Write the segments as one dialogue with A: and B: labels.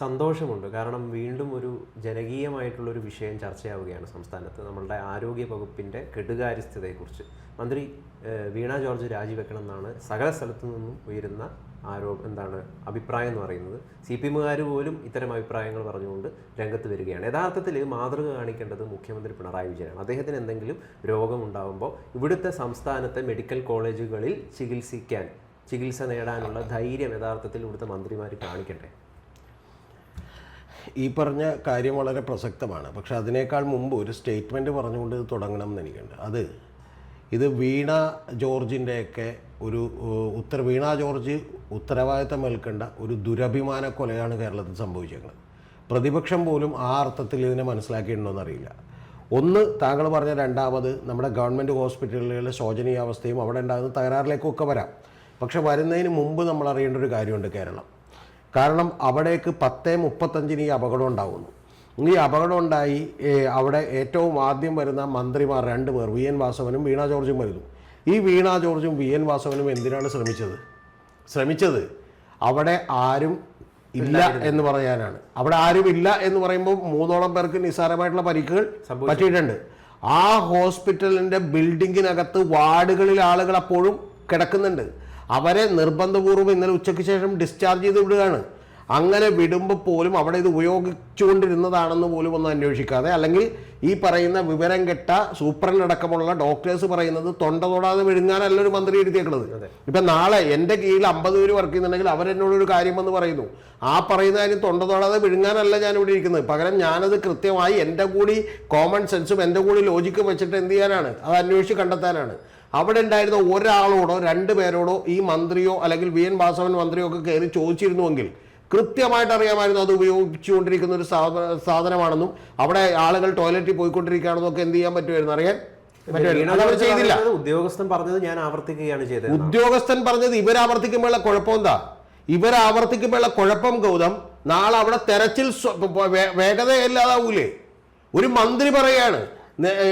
A: സന്തോഷമുണ്ട്. കാരണം വീണ്ടും ഒരു ജനകീയമായിട്ടുള്ളൊരു വിഷയം ചർച്ചയാവുകയാണ് സംസ്ഥാനത്ത്. നമ്മളുടെ ആരോഗ്യ വകുപ്പിന്റെ കെടുകാര്യസ്ഥതയെക്കുറിച്ച്. മന്ത്രി വീണ ജോർജ് രാജിവെക്കണം എന്നാണ് സകല സ്ഥലത്തു നിന്നും ഉയരുന്ന ആരോ എന്താണ് അഭിപ്രായം എന്ന് പറയുന്നത്. സി പി എമ്മുകാർ പോലും ഇത്തരം അഭിപ്രായങ്ങൾ പറഞ്ഞുകൊണ്ട് രംഗത്ത് വരികയാണ്. യഥാർത്ഥത്തിൽ മാതൃക കാണിക്കേണ്ടത് മുഖ്യമന്ത്രി പിണറായി വിജയനാണ്. അദ്ദേഹത്തിന് എന്തെങ്കിലും രോഗമുണ്ടാകുമ്പോൾ ഇവിടുത്തെ സംസ്ഥാനത്തെ മെഡിക്കൽ കോളേജുകളിൽ ചികിത്സിക്കാൻ ചികിത്സ നേടാനുള്ള ധൈര്യം യഥാർത്ഥത്തിൽ ഇവിടുത്തെ മന്ത്രിമാർ കാണിക്കട്ടെ?
B: ഈ പറഞ്ഞ കാര്യം വളരെ പ്രസക്തമാണ്. പക്ഷെ അതിനേക്കാൾ മുമ്പ് ഒരു സ്റ്റേറ്റ്മെന്റ് പറഞ്ഞുകൊണ്ട് ഇത് തുടങ്ങണം എന്ന് എനിക്കുണ്ട്. അത് ഇത് വീണ ജോർജിന്റെയൊക്കെ ഒരു ഉത്തര വീണ ജോർജ് ഉത്തരവാദിത്തം ഏൽക്കേണ്ട ഒരു ദുരഭിമാന കൊലയാണ് കേരളത്തിൽ സംഭവിച്ചേക്കുന്നത്. പ്രതിപക്ഷം പോലും ആ അർത്ഥത്തിൽ ഇതിനെ മനസ്സിലാക്കിയിട്ടുണ്ടോയെന്നറിയില്ല ഒന്ന് താങ്കൾ പറഞ്ഞ രണ്ടാമത് നമ്മുടെ ഗവൺമെന്റ് ഹോസ്പിറ്റലുകളിലെ ശോചനീയാവസ്ഥയും അവിടെ ഉണ്ടാകുന്ന തകരാറിലേക്കൊക്കെ വരാം. പക്ഷെ വരുന്നതിന് മുമ്പ് നമ്മൾ അറിയേണ്ട ഒരു കാര്യമുണ്ട് കേരളം. കാരണം അവിടേക്ക് പത്തേ മുപ്പത്തഞ്ചിന് ഈ അപകടം ഉണ്ടാകുന്നു ഈ അപകടം ഉണ്ടായി അവിടെ ഏറ്റവും ആദ്യം വരുന്ന മന്ത്രിമാർ രണ്ട് പേർ വി. എൻ. വാസവനും വീണ ജോർജും വരുന്നു. ഈ വീണ ജോർജും വി. എൻ. വാസവനും എന്തിനാണ് ശ്രമിച്ചത്? ശ്രമിച്ചത് അവിടെ ആരും ഇല്ല എന്ന് പറയാനാണ്. അവിടെ ആരും ഇല്ല എന്ന് പറയുമ്പോൾ മൂന്നോളം പേർക്ക് നിസ്സാരമായിട്ടുള്ള പരിക്കുകൾ പറ്റിയിട്ടുണ്ട്. ആ ഹോസ്പിറ്റലിന്റെ ബിൽഡിങ്ങിനകത്ത് വാർഡുകളിൽ ആളുകൾ അപ്പോഴും കിടക്കുന്നുണ്ട്. അവരെ നിർബന്ധപൂർവം ഇന്നലെ ഉച്ചയ്ക്ക് ശേഷം ഡിസ്ചാർജ് ചെയ്ത് വിടുകയാണ്. അങ്ങനെ വിടുമ്പോൾ പോലും അവിടെ ഇത് ഉപയോഗിച്ചുകൊണ്ടിരുന്നതാണെന്ന് പോലും ഒന്ന് അന്വേഷിക്കാതെ അല്ലെങ്കിൽ ഈ പറയുന്ന വിവരം കെട്ട സൂപ്രണ്ട് അടക്കമുള്ള ഡോക്ടേഴ്സ് പറയുന്നത് തൊണ്ട തൊടാതെ വിഴുങ്ങാനല്ല ഒരു മന്ത്രി എഴുതിയേക്കുന്നത് ഇപ്പം നാളെ എന്റെ കീഴിൽ അമ്പത് പേര് വർക്ക് ചെയ്യുന്നുണ്ടെങ്കിൽ അവരെന്നോടൊരു കാര്യം വന്ന് പറയുന്നു. ആ പറയുന്ന കാര്യം തൊണ്ട തൊടാതെ വിഴുങ്ങാനല്ല ഞാൻ ഇവിടെ ഇരിക്കുന്നത്. പകരം ഞാനത് കൃത്യമായി എന്റെ കൂടി കോമൺ സെൻസും എന്റെ കൂടി ലോജിക്കും വെച്ചിട്ട് എന്ത് ചെയ്യാനാണ്? അത് അന്വേഷിച്ച് കണ്ടെത്താനാണ്. അവിടെ ഉണ്ടായിരുന്ന ഒരാളോടോ രണ്ട് പേരോടോ ഈ മന്ത്രിയോ അല്ലെങ്കിൽ വി എൻ വാസവൻ മന്ത്രിയോ ഒക്കെ കയറി ചോദിച്ചിരുന്നുവെങ്കിൽ കൃത്യമായിട്ട് അറിയാമായിരുന്നു അത് ഉപയോഗിച്ചുകൊണ്ടിരിക്കുന്ന ഒരു സാധ- സാധനമാണെന്നും അവിടെ ആളുകൾ ടോയ്ലറ്റിൽ പോയിക്കൊണ്ടിരിക്കുകയാണെന്നും ഒക്കെ എന്ത് ചെയ്യാൻ പറ്റുമായിരുന്നു? അറിയാൻ ചെയ്തില്ല.
A: ഉദ്യോഗസ്ഥൻ പറഞ്ഞത് ഞാൻ ആവർത്തിക്കുകയാണ് ചെയ്തത്.
B: ഉദ്യോഗസ്ഥൻ പറഞ്ഞത് ഇവരാവർത്തിക്കുമ്പോഴുള്ള കുഴപ്പം എന്താ? ഇവരാവർത്തിക്കുമ്പോഴുള്ള കുഴപ്പം ഗൗതം നാളെ അവിടെ തെരച്ചിൽ വേഗതയില്ലാതാവൂലേ? ഒരു മന്ത്രി പറയാണ്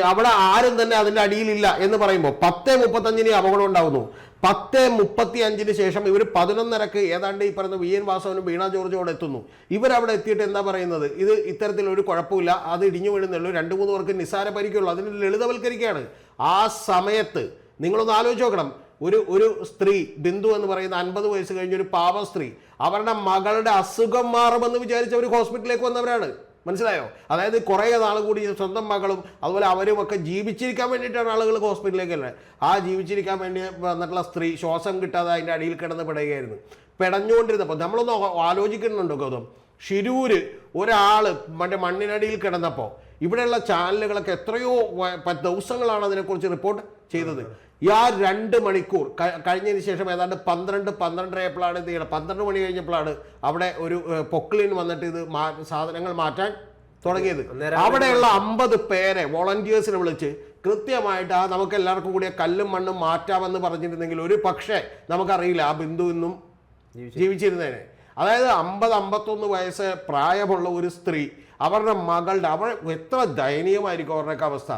B: അവിടെ ആരും തന്നെ അതിന്റെ അടിയിലില്ല എന്ന് പറയുമ്പോൾ പത്ത് മുപ്പത്തഞ്ചിന് അപകടം ഉണ്ടാകുന്നു പത്ത് മുപ്പത്തി അഞ്ചിന് ശേഷം ഇവർ പതിനൊന്നരക്ക് ഏതാണ്ട് ഈ പറയുന്ന വി എൻ വാസവനും വീണ ജോർജും അവിടെ എത്തുന്നു. ഇവരവിടെ എത്തിയിട്ട് എന്താ പറയുന്നത്? ഇത് ഇത്തരത്തിലൊരു കുഴപ്പമില്ല. അത് ഇടിഞ്ഞു വീഴുന്നുള്ളൂ. രണ്ട് മൂന്ന് പേർക്ക് നിസ്സാര പരിക്കുള്ളൂ. അതിന് ലളിതവൽക്കരിക്കുകയാണ്. ആ സമയത്ത് നിങ്ങളൊന്ന് ആലോചിച്ച് നോക്കണം. ഒരു ഒരു സ്ത്രീ ബിന്ദു എന്ന് പറയുന്ന അൻപത് വയസ്സ് കഴിഞ്ഞ ഒരു പാവ സ്ത്രീ അവരുടെ മകളുടെ അസുഖം മാറുമെന്ന് വിചാരിച്ച് അവർ ഹോസ്പിറ്റലിലേക്ക് വന്നവരാണ്. മനസ്സിലായോ? അതായത് കുറേ നാൾ കൂടി സ്വന്തം മകളും അതുപോലെ അവരും ഒക്കെ ജീവിച്ചിരിക്കാൻ വേണ്ടിയിട്ടാണ് ആളുകൾ ഹോസ്പിറ്റലിലേക്ക് വരുന്നത്. ആ ജീവിച്ചിരിക്കാൻ വേണ്ടി വന്നിട്ടുള്ള സ്ത്രീ ശ്വാസം കിട്ടാതെ അതിന്റെ അടിയിൽ കിടന്ന് പിടയുകയായിരുന്നു പിടഞ്ഞുകൊണ്ടിരുന്നപ്പോൾ നമ്മളൊന്ന് ആലോചിക്കുന്നുണ്ടോ ഗൗതം? ഷിരൂര് ഒരാൾ മറ്റേ മണ്ണിനടിയിൽ കിടന്നപ്പോൾ ഇവിടെയുള്ള ചാനലുകളൊക്കെ എത്രയോ ദിവസങ്ങളാണ് അതിനെക്കുറിച്ച് റിപ്പോർട്ട് ചെയ്തത്. ഈ ആ രണ്ട് മണിക്കൂർ. കഴിഞ്ഞതിന് ശേഷം ഏതാണ്ട് പന്ത്രണ്ട് പന്ത്രണ്ടരയപ്പോഴാണ് ഇത് ചെയ്യണം പന്ത്രണ്ട് മണി കഴിഞ്ഞപ്പോഴാണ് അവിടെ ഒരു പൊക്കിളിൻ വന്നിട്ട് ഇത് സാധനങ്ങൾ മാറ്റാൻ തുടങ്ങിയത്. അവിടെയുള്ള അമ്പത് പേരെ വോളണ്ടിയേഴ്സിനെ വിളിച്ച് കൃത്യമായിട്ട് ആ നമുക്ക് എല്ലാവർക്കും കൂടി കല്ലും മണ്ണും മാറ്റാമെന്ന് പറഞ്ഞിരുന്നെങ്കിൽ ഒരു പക്ഷേ നമുക്കറിയില്ല ആ ബിന്ദു ഇന്നും ജീവിച്ചിരുന്നേനെ. അതായത് അമ്പത് അമ്പത്തൊന്ന് വയസ്സ് പ്രായമുള്ള ഒരു സ്ത്രീ അവരുടെ മകളുടെ അവൾ എത്ര ദയനീയമായിരിക്കും അവരുടെയൊക്കെ അവസ്ഥ.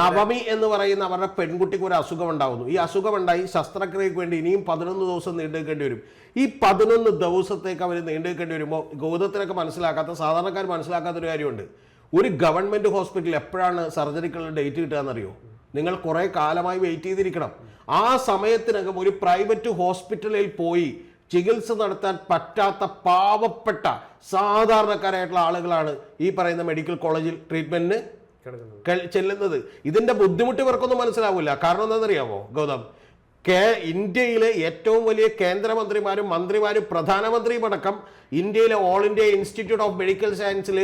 B: നവമി എന്ന് പറയുന്ന അവരുടെ പെൺകുട്ടിക്ക് ഒരു അസുഖം ഉണ്ടാവുന്നു. ഈ അസുഖം ഉണ്ടായി ശസ്ത്രക്രിയക്ക് വേണ്ടി ഇനിയും പതിനൊന്ന് ദിവസം നീണ്ടുനിൽക്കേണ്ടി വരും. ഈ പതിനൊന്ന് ദിവസത്തേക്ക് അവർ നീണ്ടുനിൽക്കേണ്ടി വരുമ്പോൾ ഗൗതത്തിനൊക്കെ മനസ്സിലാക്കാത്ത സാധാരണക്കാർ മനസ്സിലാക്കാത്ത ഒരു കാര്യമുണ്ട്. ഒരു ഗവൺമെന്റ് ഹോസ്പിറ്റലിൽ എപ്പോഴാണ് സർജറിക്കുള്ള ഡേറ്റ് കിട്ടുക എന്നറിയോ നിങ്ങൾ കുറെ കാലമായി വെയിറ്റ് ചെയ്തിരിക്കണം. ആ സമയത്തിനകം ഒരു പ്രൈവറ്റ് ഹോസ്പിറ്റലിൽ പോയി ചികിത്സ നടത്താൻ പറ്റാത്ത പാവപ്പെട്ട സാധാരണക്കാരായിട്ടുള്ള ആളുകളാണ് ഈ പറയുന്ന മെഡിക്കൽ കോളേജിൽ ട്രീറ്റ്മെന്റിന് ചെല്ലുന്നത്. ഇതിന്റെ ബുദ്ധിമുട്ട് ഇവർക്കൊന്നും മനസ്സിലാവില്ല. കാരണം എന്താണെന്നറിയാമോ ഗൗതം? കേ ഇന്ത്യയിലെ ഏറ്റവും വലിയ കേന്ദ്രമന്ത്രിമാരും മന്ത്രിമാരും പ്രധാനമന്ത്രിയും അടക്കം ഇന്ത്യയിലെ all India institute of medical സയൻസിൽ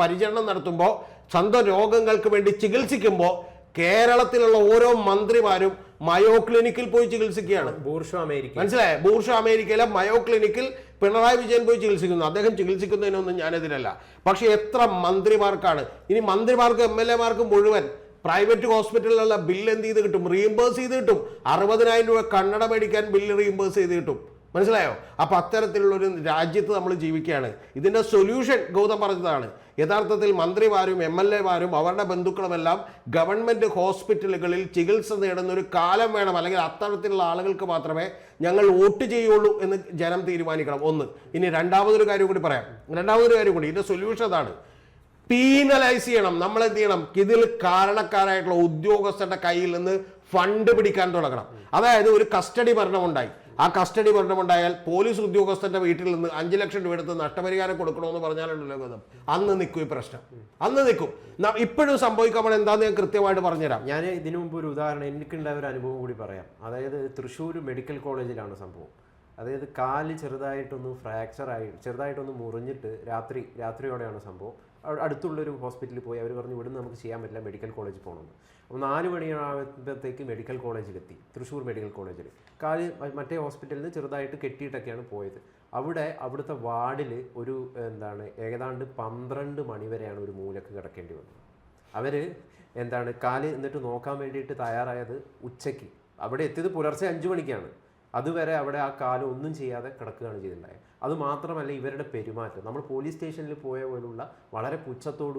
B: പരിചരണം നടത്തുമ്പോൾ സ്വന്തം രോഗങ്ങൾക്ക് വേണ്ടി ചികിത്സിക്കുമ്പോൾ കേരളത്തിലുള്ള ഓരോ മന്ത്രിമാരും മയോ ക്ലിനിക്കിൽ പോയി ചികിത്സിക്കുകയാണ്.
A: Bourgeois America
B: മനസ്സിലായേ? ബൂർഷ അമേരിക്കയിലെ മയോ ക്ലിനിക്കിൽ പിണറായി വിജയൻ പോയി ചികിത്സിക്കുന്നു. അദ്ദേഹം ചികിത്സിക്കുന്നതിനൊന്നും ഞാനെതിരല്ല. പക്ഷേ എത്ര മന്ത്രിമാർക്കാണ്. ഇനി മന്ത്രിമാർക്ക് എം എൽ എമാർക്ക് മുഴുവൻ പ്രൈവറ്റ് ഹോസ്പിറ്റലിലുള്ള ബില്ല് എന്ത് ചെയ്ത് കിട്ടും? റീഇംബേഴ്സ് ചെയ്ത് കിട്ടും. അറുപതിനായിരം രൂപ കണ്ണട മേടിക്കാൻ ബില്ല് റീഇംബേഴ്സ് ചെയ്ത് കിട്ടും. മനസ്സിലായോ? അപ്പൊ അത്തരത്തിലുള്ള ഒരു രാജ്യത്ത് നമ്മൾ ജീവിക്കുകയാണ്. ഇതിന്റെ സൊല്യൂഷൻ ഗൗതം പറഞ്ഞതാണ്. യഥാർത്ഥത്തിൽ മന്ത്രിമാരും എം എൽ എമാരും അവരുടെ ബന്ധുക്കളുമെല്ലാം ഗവൺമെന്റ് ഹോസ്പിറ്റലുകളിൽ ചികിത്സ നേടുന്ന ഒരു കാലം വേണം. അല്ലെങ്കിൽ അത്തരത്തിലുള്ള ആളുകൾക്ക് മാത്രമേ ഞങ്ങൾ വോട്ട് ചെയ്യുള്ളൂ എന്ന് ജനം തീരുമാനിക്കണം. ഒന്ന്. ഇനി രണ്ടാമതൊരു കാര്യം കൂടി പറയാം. രണ്ടാമതൊരു കാര്യം കൂടി. ഇതിന്റെ സൊല്യൂഷൻ അതാണ്. പീനലൈസ് ചെയ്യണം. നമ്മൾ എന്ത് ചെയ്യണം? ഇതിൽ കാരണക്കാരായിട്ടുള്ള ഉദ്യോഗസ്ഥരുടെ കയ്യിൽ നിന്ന് ഫണ്ട് പിടിക്കാൻ തുടങ്ങണം. അതായത് ഒരു കസ്റ്റഡി മരണമുണ്ടായി ആ കസ്റ്റഡി മരണമുണ്ടായാൽ പോലീസ് ഉദ്യോഗസ്ഥന്റെ വീട്ടിൽ നിന്ന് അഞ്ച് ലക്ഷം രൂപ എടുത്ത് നഷ്ടപരിഹാരം കൊടുക്കണമെന്ന് പറഞ്ഞാലുണ്ടല്ലോ ഗതം. അന്ന് നിൽക്കും ഈ പ്രശ്നം. അന്ന് നിൽക്കും. ഇപ്പോഴും സംഭവിക്കാൻ പോണ എന്താന്ന് ഞാൻ കൃത്യമായിട്ട് പറഞ്ഞുതരാം.
A: ഞാൻ ഇതിനു മുമ്പ് ഒരു ഉദാഹരണം എനിക്കുണ്ടായ ഒരു അനുഭവം കൂടി പറയാം. അതായത് തൃശ്ശൂർ മെഡിക്കൽ കോളേജിലാണ് സംഭവം. അതായത് കാൽ ചെറുതായിട്ടൊന്ന് ഫ്രാക്ചർ ആയി ചെറുതായിട്ടൊന്ന് മുറിഞ്ഞിട്ട് രാത്രി രാത്രിയോടെയാണ് സംഭവം. അടുത്തുള്ളൊരു ഹോസ്പിറ്റലിൽ പോയി അവർ പറഞ്ഞു ഇവിടുന്ന് നമുക്ക് ചെയ്യാൻ പറ്റില്ല മെഡിക്കൽ കോളേജിൽ പോകണമെന്ന്. അപ്പോൾ നാല് മണിയാകുമ്പോഴത്തേക്ക് മെഡിക്കൽ കോളേജിലെത്തി തൃശ്ശൂർ മെഡിക്കൽ കോളേജിൽ കാൽ മറ്റേ ഹോസ്പിറ്റലിൽ നിന്ന് ചെറുതായിട്ട് കെട്ടിയിട്ടൊക്കെയാണ് പോയത്. അവിടെ അവിടുത്തെ വാർഡിൽ ഒരു എന്താണ് ഏതാണ്ട് പന്ത്രണ്ട് മണിവരെയാണ് ഒരു മൂലക്ക് കിടക്കേണ്ടി വന്നത്. അവർ എന്താണ് കാൽ എന്നിട്ട് നോക്കാൻ വേണ്ടിയിട്ട് തയ്യാറായത് ഉച്ചയ്ക്ക്. അവിടെ എത്തിയത് പുലർച്ചെ അഞ്ച് മണിക്കാണ്. അതുവരെ അവിടെ ആ കാലം ഒന്നും ചെയ്യാതെ കിടക്കുകയാണ് ചെയ്തിട്ടുണ്ടായത്. അത് മാത്രമല്ല ഇവരുടെ പെരുമാറ്റം. നമ്മൾ പോലീസ് സ്റ്റേഷനിൽ പോയ പോലുള്ള വളരെ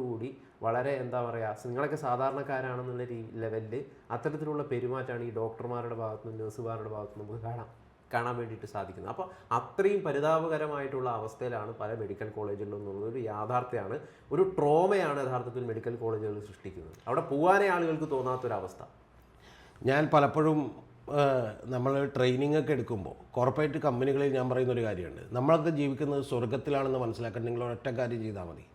A: കൂടി വളരെ എന്താ പറയുക നിങ്ങളൊക്കെ സാധാരണക്കാരാണെന്നുള്ള ലെവലിൽ അത്തരത്തിലുള്ള പെരുമാറ്റമാണ് ഈ ഡോക്ടർമാരുടെ ഭാഗത്തുനിന്ന് നഴ്സുമാരുടെ ഭാഗത്തുനിന്ന് നമുക്ക് കാണാം. കാണാൻ വേണ്ടിയിട്ട് സാധിക്കുന്നത്. അപ്പോൾ അത്രയും പരിതാപകരമായിട്ടുള്ള അവസ്ഥയിലാണ് പല മെഡിക്കൽ കോളേജുകളിലും എന്നുള്ളത് ഒരു യാഥാർത്ഥ്യമാണ് ഒരു ട്രോമയാണ് യഥാർത്ഥത്തിൽ മെഡിക്കൽ കോളേജുകൾ സൃഷ്ടിക്കുന്നത്. അവിടെ പോകാനേ ആളുകൾക്ക് തോന്നാത്തൊരവസ്ഥ.
B: ഞാൻ പലപ്പോഴും നമ്മൾ ട്രെയിനിങ് ഒക്കെ എടുക്കുമ്പോൾ കോർപ്പറേറ്റ് കമ്പനികളിൽ ഞാൻ പറയുന്ന ഒരു കാര്യമുണ്ട്. നമ്മളൊക്കെ ജീവിക്കുന്നത് സ്വർഗത്തിലാണെന്ന് മനസ്സിലാക്കാൻ നിങ്ങൾ ഒറ്റ കാര്യം ചെയ്താൽ മതി.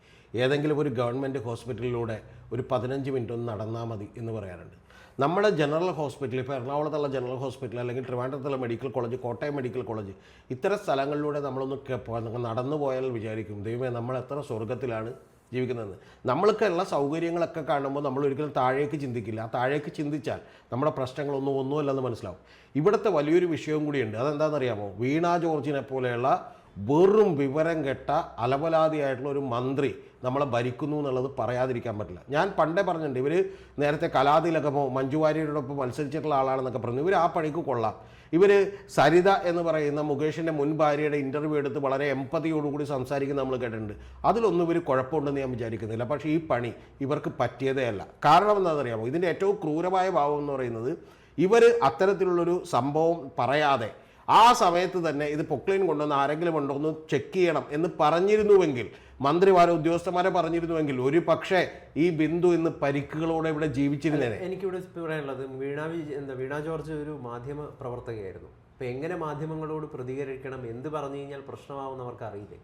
B: ഏതെങ്കിലും ഒരു ഗവൺമെന്റ് ഹോസ്പിറ്റലിലൂടെ ഒരു പതിനഞ്ച് മിനിറ്റ് ഒന്ന് നടന്നാൽ മതി എന്ന് പറയാറുണ്ട്. നമ്മുടെ ജനറൽ ഹോസ്പിറ്റൽ ഇപ്പോൾ എറണാകുളത്തുള്ള ജനറൽ ഹോസ്പിറ്റൽ അല്ലെങ്കിൽ ട്രിവാൻഡ്രത്തുള്ള medical college Kottayam medical college ഇത്തരം സ്ഥലങ്ങളിലൂടെ നമ്മളൊന്ന് നടന്നു പോയാൽ വിചാരിക്കും ദൈവമേ നമ്മൾ എത്ര സ്വർഗത്തിലാണ് ജീവിക്കുന്നത്. നമ്മൾക്കുള്ള സൗകര്യങ്ങളൊക്കെ കാണുമ്പോൾ നമ്മൾ ഒരിക്കലും താഴേക്ക് ചിന്തിക്കില്ല. ആ താഴേക്ക് ചിന്തിച്ചാൽ നമ്മുടെ പ്രശ്നങ്ങളൊന്നും ഒന്നുമല്ലെന്ന് മനസ്സിലാവും. ഇവിടുത്തെ വലിയൊരു വിഷയവും കൂടിയുണ്ട്. അതെന്താണെന്നറിയാമോ? വീണ ജോർജിനെ പോലെയുള്ള വെറും വിവരം കെട്ട അലപലാതിയായിട്ടുള്ള ഒരു മന്ത്രി നമ്മളെ ഭരിക്കുന്നു എന്നുള്ളത് പറയാതിരിക്കാൻ പറ്റില്ല. ഞാൻ പണ്ടേ പറഞ്ഞിട്ടുണ്ട് ഇവർ നേരത്തെ കലാതിലൊക്കെ മഞ്ജു വാര്യരോടൊപ്പം മത്സരിച്ചിട്ടുള്ള ആളാണെന്നൊക്കെ പറഞ്ഞു. ഇവർ ആ പണിക്ക് കൊള്ളാം. ഇവർ സരിത എന്ന് പറയുന്ന മുകേഷിന്റെ മുൻ ഭാര്യയുടെ ഇന്റർവ്യൂ എടുത്ത് വളരെ എമ്പതിയോടുകൂടി സംസാരിക്കുന്ന നമ്മൾ കേട്ടിട്ടുണ്ട്. അതിലൊന്നും ഇവർ കുഴപ്പമുണ്ടെന്ന് ഞാൻ വിചാരിക്കുന്നില്ല. പക്ഷേ ഈ പണി ഇവർക്ക് പറ്റിയതേ അല്ല. കാരണം എന്താണെന്നറിയാമോ? ഇതിന്റെ ഏറ്റവും ക്രൂരമായ ഭാവം എന്ന് പറയുന്നത് ഇവർ അത്തരത്തിലുള്ളൊരു സംഭവം പറയാതെ ആ സമയത്ത് തന്നെ ഇത് പൊക്ലൈൻ കൊണ്ടുവന്ന് ആരെങ്കിലും ഉണ്ടോ ഒന്ന് ചെക്ക് ചെയ്യണം എന്ന് പറഞ്ഞിരുന്നുവെങ്കിൽ മന്ത്രിമാരെ ഉദ്യോഗസ്ഥന്മാരെ പറഞ്ഞിരുന്നുവെങ്കിൽ ഒരു പക്ഷേ ഈ ബിന്ദു ഇന്ന് പരിക്കുകളോടെ ഇവിടെ ജീവിച്ചിരുന്നേനെ
A: എനിക്കിവിടെ പറയാനുള്ളത് വീണ എന്താ വീണ ജോർജ് ഒരു മാധ്യമ പ്രവർത്തകയായിരുന്നു. അപ്പൊ എങ്ങനെ മാധ്യമങ്ങളോട് പ്രതികരിക്കണം എന്ത് പറഞ്ഞു കഴിഞ്ഞാൽ പ്രശ്നമാവുന്നവർക്ക് അറിയില്ലേ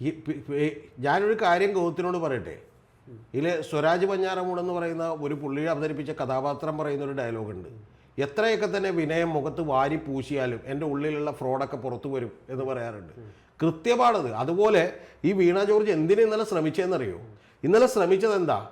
B: ഈ പി- പി- ഞാനൊരു കാര്യം ഗൗത്തിനോട് പറയട്ടെ. ഇതിൽ സ്വരാജ് പഞ്ഞാറമൂട് എന്ന് പറയുന്ന ഒരു പുള്ളിയെ അവതരിപ്പിച്ച കഥാപാത്രം പറയുന്ന ഒരു ഡയലോഗ് ഉണ്ട്. എത്രയൊക്കെ തന്നെ വിനയം മുഖത്ത് വാരി പൂശിയാലും എന്റെ ഉള്ളിലുള്ള ഫ്രോഡൊക്കെ പുറത്തു വരും എന്ന് പറയാറുണ്ട്. കൃത്യമാണത് അതുപോലെ ഈ വീണ ജോർജ് എന്തിനു ഇന്നലെ ശ്രമിച്ചതെന്നറിയോ ഇന്നലെ ശ്രമിച്ചത് എന്താ?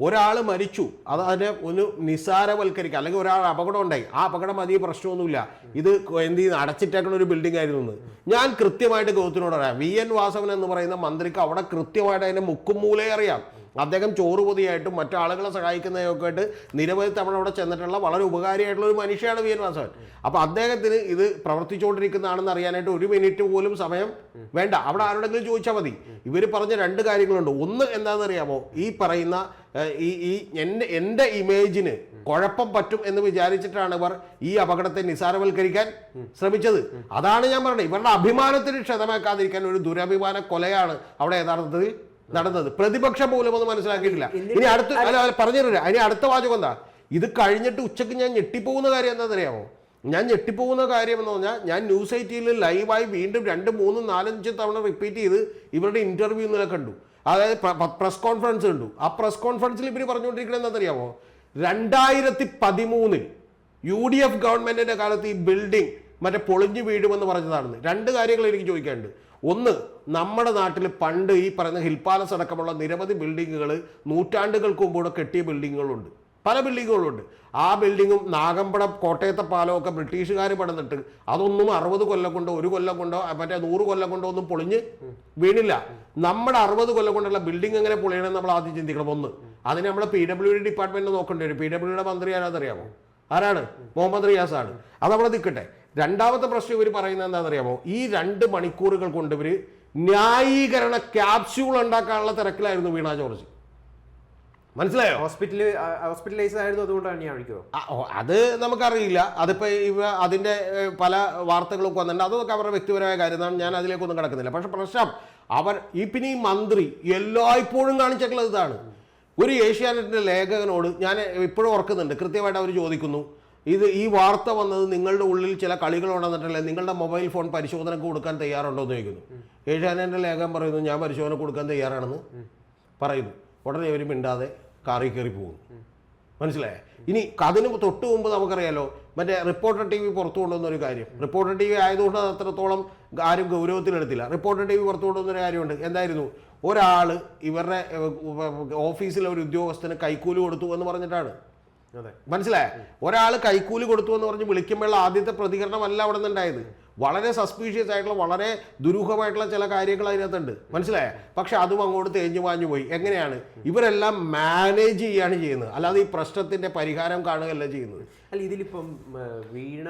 B: ഒരാൾ മരിച്ചു. അത് അതിനെ ഒന്ന് നിസ്സാരവൽക്കരിക്കുക അല്ലെങ്കിൽ ഒരാൾ അപകടം ഉണ്ടായി. ആ അപകടം അധികം പ്രശ്നമൊന്നുമില്ല. ഇത് എന്ത് ചെയ്യുന്ന? അടച്ചിട്ടേക്കുന്ന ഒരു ബിൽഡിംഗ് ആയിരുന്നു ഞാൻ കൃത്യമായിട്ട് ഗൗത്തിനോട് അറിയാം വി എൻ വാസവൻ എന്ന് പറയുന്ന മന്ത്രിക്ക് അവിടെ കൃത്യമായിട്ട് അതിന്റെ മുക്കും മൂലേ അറിയാം. അദ്ദേഹം ചോറ് പൊതിയായിട്ടും മറ്റാളുകളെ സഹായിക്കുന്നതൊക്കെ ആയിട്ട് നിരവധി തവണ അവിടെ ചെന്നിട്ടുള്ള വളരെ ഉപകാരിയായിട്ടുള്ള ഒരു മനുഷ്യനാണ് വി എൻ വാസവൻ. അപ്പോൾ അദ്ദേഹത്തിന് ഇത് പ്രവർത്തിച്ചുകൊണ്ടിരിക്കുന്നതാണെന്ന് അറിയാനായിട്ട് ഒരു മിനിറ്റ് പോലും സമയം വേണ്ട. അവിടെ ആരോടെങ്കിലും ചോദിച്ചാൽ മതി. ഇവർ പറഞ്ഞ രണ്ട് കാര്യങ്ങളുണ്ട്. ഒന്ന് എന്താണെന്ന് അറിയാമോ ഈ പറയുന്ന ഈ ഈ എന്റെ എന്റെ ഇമേജിന് കുഴപ്പം പറ്റും എന്ന് വിചാരിച്ചിട്ടാണ് ഇവർ ഈ അപകടത്തെ നിസാരവൽക്കരിക്കാൻ ശ്രമിച്ചത്. അതാണ് ഞാൻ പറഞ്ഞത്. ഇവരുടെ അഭിമാനത്തിന് ക്ഷതമാക്കാതിരിക്കാൻ ഒരു ദുരഭിമാന കൊലയാണ് അവിടെ യഥാർത്ഥത്തിൽ നടന്നത്. പ്രതിപക്ഷം പോലും മനസ്സിലാക്കിയിട്ടില്ല. ഇനി അടുത്ത അല്ല പറഞ്ഞു തരാം. ഇനി അടുത്ത വാചകം എന്താ? ഇത് കഴിഞ്ഞിട്ട് ഉച്ചയ്ക്ക് ഞാൻ ഞെട്ടിപ്പോകുന്ന കാര്യം എന്താണെന്നറിയാമോ? ഞാൻ ഞെട്ടിപ്പോകുന്ന കാര്യം എന്ന് പറഞ്ഞാൽ ഞാൻ ന്യൂസ് ഐറ്റിയിൽ ലൈവായി വീണ്ടും രണ്ട് മൂന്ന് നാലഞ്ച് തവണ റിപ്പീറ്റ് ചെയ്ത് ഇവരുടെ ഇന്റർവ്യൂ ഇന്നലെ കണ്ടു. അതായത് പ്രസ് കോൺഫറൻസ് കണ്ടു. ആ പ്രസ് കോൺഫറൻസിൽ ഇവർ പറഞ്ഞുകൊണ്ടിരിക്കുന്നത് എന്താണെന്നറിയാമോ? രണ്ടായിരത്തി പതിമൂന്നിൽ യു ഡി എഫ് ഗവൺമെന്റിന്റെ കാലത്ത് ഈ ബിൽഡിംഗ് മറ്റേ പൊളിഞ്ഞു വീഴുമെന്ന് പറഞ്ഞതാണെന്ന്. രണ്ട് കാര്യങ്ങൾ എനിക്ക് ചോദിക്കാനുണ്ട്. ഒന്ന് നമ്മുടെ നാട്ടിൽ പണ്ട് ഈ പറയുന്ന ഹിൽ പാലസ് അടക്കമുള്ള നിരവധി ബിൽഡിങ്ങുകൾ നൂറ്റാണ്ടുകൾക്ക് മുമ്പൂടെ കെട്ടിയ ബിൽഡിങ്ങുകളുണ്ട്. പല ബിൽഡിങ്ങുകളുണ്ട്. ആ ബിൽഡിങ്ങും നാഗമ്പടം കോട്ടയത്തെ പാലവും ഒക്കെ ബ്രിട്ടീഷുകാർ പണിതിട്ട് അതൊന്നും അറുപത് കൊല്ലം കൊണ്ടോ ഒരു കൊല്ലം കൊണ്ടോ മറ്റേ നൂറ് കൊല്ലം കൊണ്ടോ ഒന്നും പൊളിഞ്ഞ് വീണില്ല. നമ്മുടെ അറുപത് കൊല്ലം കൊണ്ടുള്ള ബിൽഡിംഗ് എങ്ങനെ പൊളിയണമെന്ന് നമ്മൾ ആദ്യം ചിന്തിക്കണം. ഒന്ന് അതിന് നമ്മൾ പി ഡബ്ല്യു ഡി ഡിപ്പാർട്ട്മെന്റ് നോക്കേണ്ടി വരും. പി ഡബ്ല്യു ഡിയുടെ മന്ത്രി ആരാന്നറിയാമോ? ആരാണ്? മുഹമ്മദ് റിയാസ് ആണ് അത് അവിടെ നിൽക്കട്ടെ. രണ്ടാമത്തെ പ്രശ്നം ഇവർ പറയുന്നത് എന്താണെന്നറിയാമോ? ഈ രണ്ട് മണിക്കൂറുകൾ കൊണ്ട് ഇവർ ന്യായീകരണ ക്യാപ്സ്യൂൾ ഉണ്ടാക്കാനുള്ള തിരക്കിലായിരുന്നു വീണ ജോർജ്. മനസ്സിലായോ?
A: ഹോസ്പിറ്റലിൽ ഹോസ്പിറ്റലൈസ് ആയിരുന്നു അതുകൊണ്ട് തന്നെയായിരിക്കുമോ
B: ആ, അത് നമുക്കറിയില്ല. അതിപ്പോൾ ഇവ അതിന്റെ പല വാർത്തകളൊക്കെ വന്നിട്ടുണ്ട്. അതൊക്കെ അവരുടെ വ്യക്തിപരമായ കാര്യമാണ്. ഞാൻ അതിലേക്കൊന്നും കിടക്കുന്നില്ല. പക്ഷെ പ്രശ്നം അവർ ഈ പിന്നെ ഈ മന്ത്രി എല്ലായ്പ്പോഴും കാണിച്ചിട്ടുള്ളത് ഇതാണ്. ഒരു ഏഷ്യാനെറ്റിന്റെ ലേഖകനോട് ഞാൻ ഇപ്പോഴും ഓർക്കുന്നുണ്ട്. കൃത്യമായിട്ട് അവർ ചോദിക്കുന്നു. ഇത് ഈ വാർത്ത വന്നത് നിങ്ങളുടെ ഉള്ളിൽ ചില കളികൾ ഉണ്ടെന്നിട്ടല്ലേ നിങ്ങളുടെ മൊബൈൽ ഫോൺ പരിശോധനക്ക് കൊടുക്കാൻ തയ്യാറുണ്ടോ എന്ന് ചോദിക്കുന്നു. ഏഷ്യാനെന്റെ ലേഖം പറയുന്നു ഞാൻ പരിശോധന കൊടുക്കാൻ തയ്യാറാണെന്ന് പറയുന്നു. ഉടനെ ഇവർ മിണ്ടാതെ കാറി കയറി പോകുന്നു. മനസ്സിലായേ? ഇനി അതിന് തൊട്ട് മുമ്പ് നമുക്കറിയാലോ മറ്റേ റിപ്പോർട്ടർ ടി വി പുറത്തു കൊണ്ടുവന്ന ഒരു കാര്യം. റിപ്പോർട്ടർ ടി വി ആയതുകൊണ്ട് അത് അത്രത്തോളം ആരും ഗൗരവത്തിലെടുത്തില്ല. റിപ്പോർട്ടർ ടി വി പുറത്തു കൊണ്ടുവന്ന ഒരു കാര്യമുണ്ട്. എന്തായിരുന്നു? ഒരാൾ ഇവരുടെ ഓഫീസിലെ ഒരു ഉദ്യോഗസ്ഥന് കൈക്കൂലി കൊടുത്തു എന്ന് പറഞ്ഞിട്ടാണ്. മനസ്സിലായ? ഒരാൾ കൈക്കൂലി കൊടുത്തു എന്ന് പറഞ്ഞ് വിളിക്കുമ്പോഴുള്ള ആദ്യത്തെ പ്രതികരണമല്ല അവിടെ നിന്നുണ്ടായത്. വളരെ സസ്പീഷ്യസ് ആയിട്ടുള്ള വളരെ ദുരൂഹമായിട്ടുള്ള ചില കാര്യങ്ങൾ അതിനകത്തുണ്ട്. മനസ്സിലായ? പക്ഷെ അതും അങ്ങോട്ട് തേഞ്ഞു മാഞ്ഞു പോയി. എങ്ങനെയാണ്? ഇവരെല്ലാം മാനേജ് ചെയ്യാണ് ചെയ്യുന്നത്. അല്ലാതെ ഈ പ്രശ്നത്തിന്റെ പരിഹാരം കാണുകയല്ല ചെയ്യുന്നത്.
A: അല്ല ഇതിലിപ്പം വീണ